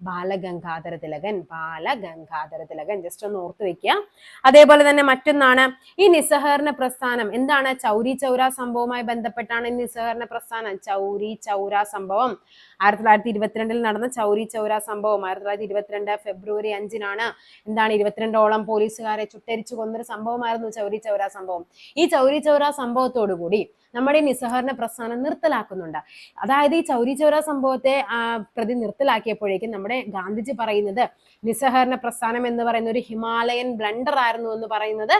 ബാലഗംഗാധര തിലകൻ. ബാലഗംഗാധര തിലകൻ. ജസ്റ്റ് ഒന്ന് ഓർത്ത് വെക്കുക അതേപോലെ തന്നെ മറ്റൊന്നാണ് ഈ നിസ്സഹകരണ പ്രസ്ഥാനം. എന്താണ്? ചൗരി ചൗരാ സംഭവവുമായി ബന്ധപ്പെട്ടാണ് ഈ നിസ്സഹകരണ പ്രസ്ഥാനം. ചൗരി ചൗരാ സംഭവം. ആയിരത്തി തൊള്ളായിരത്തി ഇരുപത്തിരണ്ടിൽ നടന്ന ചൗരി ചൗര സംഭവം. ആയിരത്തി തൊള്ളായിരത്തി ഇരുപത്തിരണ്ട് ഫെബ്രുവരി അഞ്ചിനാണ് എന്താണ് ഇരുപത്തിരണ്ടോളം പോലീസുകാരെ ചുട്ടരിച്ചു കൊന്നൊരു സംഭവമായിരുന്നു ചൗരി ചൗര സംഭവം. ഈ ചൗരി ചൗര സംഭവത്തോടു കൂടി നമ്മുടെ നിസ്സഹകരണ പ്രസ്ഥാനം നിർത്തലാക്കുന്നുണ്ട്. അതായത് ഈ ചൗരി ചൗര സംഭവത്തെ പ്രതി നിർത്തലാക്കിയപ്പോഴേക്കും നമ്മുടെ ഗാന്ധിജി പറയുന്നത് നിസ്സഹകരണ പ്രസ്ഥാനം എന്ന് പറയുന്ന ഒരു ഹിമാലയൻ ബ്ലണ്ടർ ആയിരുന്നു എന്ന് പറയുന്നത്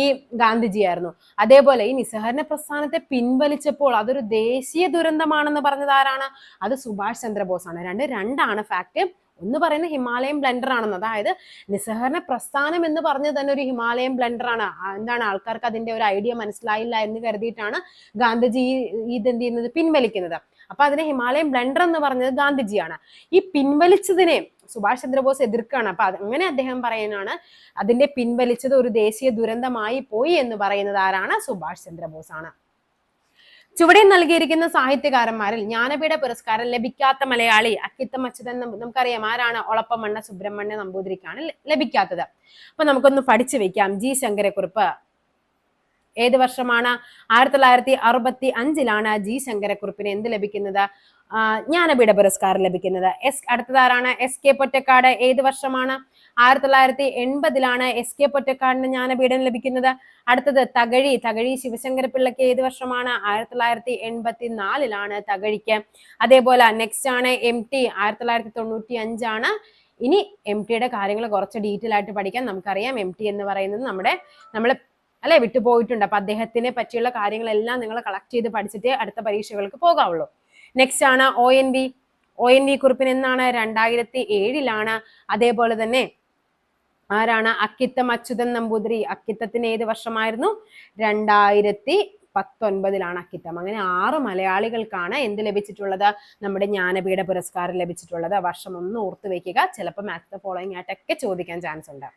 ഈ ഗാന്ധിജിയായിരുന്നു. അതേപോലെ ഈ നിസ്സഹകരണ പ്രസ്ഥാനത്തെ പിൻവലിച്ചപ്പോൾ അതൊരു ദേശീയ ദുരന്തമാണെന്ന് പറഞ്ഞത് ആരാണ്? അത് സുഭാഷ് ചന്ദ്രബോസ് ആണ്. രണ്ട് രണ്ടാണ് ഫാക്ട് ഒന്ന് പറയുന്ന ഹിമാലയൻ ബ്ലെൻഡർ ആണെന്ന്. അതായത് നിസ്സഹകരണ പ്രസ്ഥാനം എന്ന് പറഞ്ഞത് തന്നെ ഒരു ഹിമാലയൻ ബ്ലെൻഡർ ആണ്. എന്താണ് ആൾക്കാർക്ക് അതിന്റെ ഒരു ഐഡിയ മനസ്സിലായില്ല എന്ന് കരുതിയിട്ടാണ് ഗാന്ധിജി ഇത് എന്ത് ചെയ്യുന്നത്? പിൻവലിക്കുന്നത്. അപ്പൊ അതിനെ ഹിമാലയൻ ബ്ലെൻഡർ എന്ന് പറഞ്ഞത് ഗാന്ധിജിയാണ്. ഈ പിൻവലിച്ചതിനെ സുഭാഷ് ചന്ദ്രബോസ് എതിർക്കുകയാണ്. അപ്പൊ അങ്ങനെ അദ്ദേഹം പറയുന്നതാണ് അതിന്റെ പിൻവലിച്ചത് ഒരു ദേശീയ ദുരന്തമായി പോയി എന്ന് പറയുന്നത് ആരാണ്? സുഭാഷ് ചന്ദ്രബോസ് ആണ് ചുവടെ നൽകിയിരിക്കുന്ന സാഹിത്യകാരന്മാരിൽ ജ്ഞാനപീഠ പുരസ്കാരം ലഭിക്കാത്ത മലയാളി അക്കിത്തം അച്യുതൻ നമുക്കറിയാം. ആരാണ്? ഒളപ്പമണ്ണ സുബ്രഹ്മണ്യ നമ്പൂതിരിക്കാണ് ലഭിക്കാത്തത്. അപ്പൊ നമുക്കൊന്ന് പഠിച്ചു വെക്കാം. ജി ശങ്കരക്കുറുപ്പ്. ഏത് വർഷമാണ്? ആയിരത്തി തൊള്ളായിരത്തി അറുപത്തി അഞ്ചിലാണ് ജി ശങ്കരക്കുറിപ്പിന് എന്ത് ലഭിക്കുന്നത്? ജ്ഞാനപീഠ പുരസ്കാരം ലഭിക്കുന്നത്. എസ് അടുത്തതാരാണ് എസ് കെ പൊറ്റക്കാട് ഏത് വർഷമാണ്? ആയിരത്തി തൊള്ളായിരത്തി എൺപതിലാണ് എസ് കെ പൊറ്റക്കാടിന് ജ്ഞാനപീഠം ലഭിക്കുന്നത്. അടുത്തത് തകഴി തകഴി ശിവശങ്കര പിള്ളയ്ക്ക് ഏത് വർഷമാണ്? ആയിരത്തി തൊള്ളായിരത്തി എൺപത്തി നാലിലാണ് തകഴിക്ക്. അതേപോലെ നെക്സ്റ്റ് ആണ് എം ടി ആയിരത്തി തൊള്ളായിരത്തി തൊണ്ണൂറ്റി അഞ്ചാണ് ഇനി എം ടിയുടെ കാര്യങ്ങൾ കുറച്ച് ഡീറ്റെയിൽ ആയിട്ട് പഠിക്കാൻ നമുക്കറിയാം. എം ടി എന്ന് പറയുന്നത് നമ്മുടെ നമ്മൾ അല്ലെ? വിട്ടുപോയിട്ടുണ്ട് അപ്പൊ അദ്ദേഹത്തിനെ പറ്റിയുള്ള കാര്യങ്ങളെല്ലാം നിങ്ങൾ കളക്ട് ചെയ്ത് പഠിച്ചിട്ട് അടുത്ത പരീക്ഷകൾക്ക് പോകാവുള്ളൂ. നെക്സ്റ്റ് ആണ് O N V O N V കുറിപ്പിന് എന്നാണ് രണ്ടായിരത്തി ഏഴിലാണ് അതേപോലെ തന്നെ ആരാണ്? അക്കിത്തം അച്യുതൻ നമ്പൂതിരി. അക്കിത്തത്തിന് ഏത് വർഷമായിരുന്നു? രണ്ടായിരത്തി പത്തൊൻപതിലാണ് അക്കിത്തം. അങ്ങനെ ആറ് മലയാളികൾക്കാണ് എന്ത് ലഭിച്ചിട്ടുള്ളത്? നമ്മുടെ ജ്ഞാനപീഠ പുരസ്കാരം ലഭിച്ചിട്ടുള്ളത്. വർഷം ഒന്ന് ഓർത്ത് വെക്കുക. ചിലപ്പോൾ മാത്സ് ഫോളോയിങ് ആയിട്ടൊക്കെ ചോദിക്കാൻ ചാൻസ് ഉണ്ട്.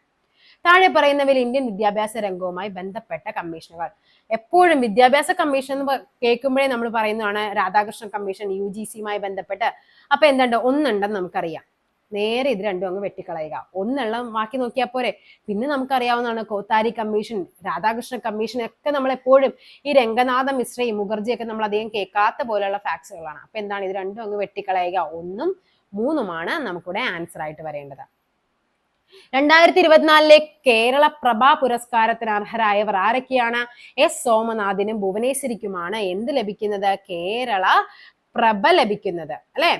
താഴെ പറയുന്നവയിൽ ഇന്ത്യൻ വിദ്യാഭ്യാസ രംഗവുമായി ബന്ധപ്പെട്ട കമ്മീഷനുകൾ. എപ്പോഴും വിദ്യാഭ്യാസ കമ്മീഷൻ എന്ന് കേൾക്കുമ്പോഴേ നമ്മൾ പറയുന്നതാണ് രാധാകൃഷ്ണൻ കമ്മീഷൻ യു ജി സിയുമായി ബന്ധപ്പെട്ട്. അപ്പൊ എന്തുണ്ട്? ഒന്നുണ്ടെന്ന് നമുക്കറിയാം. നേരെ ഇത് രണ്ടും അങ്ങ് വെട്ടിക്കളയുക. ഒന്നുള്ള ബാക്കി നോക്കിയാൽ പോരെ. പിന്നെ നമുക്കറിയാവുന്നതാണ് കോത്താരി കമ്മീഷൻ രാധാകൃഷ്ണ കമ്മീഷൻ ഒക്കെ നമ്മൾ എപ്പോഴും ഈ രംഗനാഥ മിശ്രയും മുഖർജിയൊക്കെ നമ്മൾ അധികം കേൾക്കാത്ത പോലെയുള്ള ഫാക്സുകളാണ് അപ്പൊ എന്താണ്? ഇത് രണ്ടും അങ്ങ് വെട്ടിക്കളയുക. ഒന്നും മൂന്നുമാണ് നമുക്കിവിടെ ആൻസർ ആയിട്ട് വരേണ്ടത്. രണ്ടായിരത്തി ഇരുപത്തിനാലിലെ കേരള പ്രഭാ പുരസ്കാരത്തിന് അർഹരായവർ ആരൊക്കെയാണ്? എസ് സോമനാഥിനും ഭുവനേശ്വരിക്കുമാണ് എന്ത് ലഭിക്കുന്നത്? കേരള പ്രഭ ലഭിക്കുന്നത് അല്ലെ?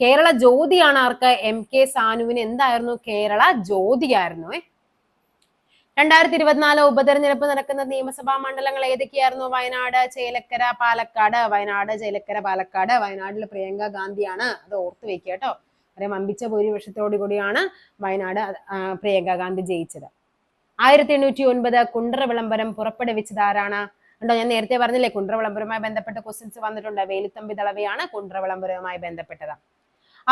കേരള ജ്യോതിയാണ് ആർക്ക്? എം കെ സാനുവിന് എന്തായിരുന്നു? കേരള ജ്യോതിയായിരുന്നു ഏ? രണ്ടായിരത്തി ഇരുപത്തിനാല് ഉപതെരഞ്ഞെടുപ്പ് നടക്കുന്ന നിയമസഭാ മണ്ഡലങ്ങൾ ഏതൊക്കെയായിരുന്നു? വയനാട് ചേലക്കര പാലക്കാട് വയനാട് ചേലക്കര പാലക്കാട് വയനാട്ടിൽ പ്രിയങ്ക ഗാന്ധിയാണ്. അത് ഓർത്ത് വെക്കുക കേട്ടോ. അറിയാം അമ്പിച്ച ഭൂരിപക്ഷത്തോടു കൂടിയാണ് വയനാട് പ്രിയങ്ക ഗാന്ധി ജയിച്ചത്. ആയിരത്തി എണ്ണൂറ്റി ഒൻപത് കുണ്ടറ വിളംബരം പുറപ്പെടുവിച്ചത് ആരാണ്? ഉണ്ടോ ഞാൻ നേരത്തെ പറഞ്ഞില്ലേ കുണ്ടറ വിളംബരവുമായി ബന്ധപ്പെട്ട ക്വസ്റ്റ്യൻസ് വന്നിട്ടുണ്ട്. വേലുത്തമ്പി ദളവയാണ് കുണ്ടറ വിളംബരവുമായി ബന്ധപ്പെട്ടത്.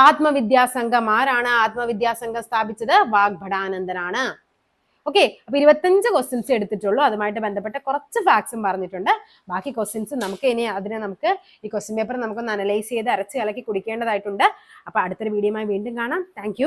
ആത്മവിദ്യാസംഘം ആരാണ് ആത്മവിദ്യാസംഘം സ്ഥാപിച്ചത്? വാഗ്ഭടാനന്ദനാണ്. ഓക്കെ അപ്പൊ ഇരുപത്തഞ്ച് ക്വസ്റ്റ്യൻസ് എടുത്തിട്ടുള്ളൂ. അതുമായിട്ട് ബന്ധപ്പെട്ട കുറച്ച് ഫാക്ട്സും പറഞ്ഞിട്ടുണ്ട്. ബാക്കി ക്വസ്റ്റ്യൻസ് നമുക്ക് ഇനി അതിനെ നമുക്ക് ഈ ക്വസ്റ്റ്യൻ പേപ്പർ നമുക്കൊന്ന് അനലൈസ് ചെയ്ത് അരച്ച് ഇളക്കി കുടിക്കേണ്ടതായിട്ടുണ്ട്. അപ്പൊ അടുത്തൊരു വീഡിയോയുമായി വീണ്ടും കാണാം. താങ്ക്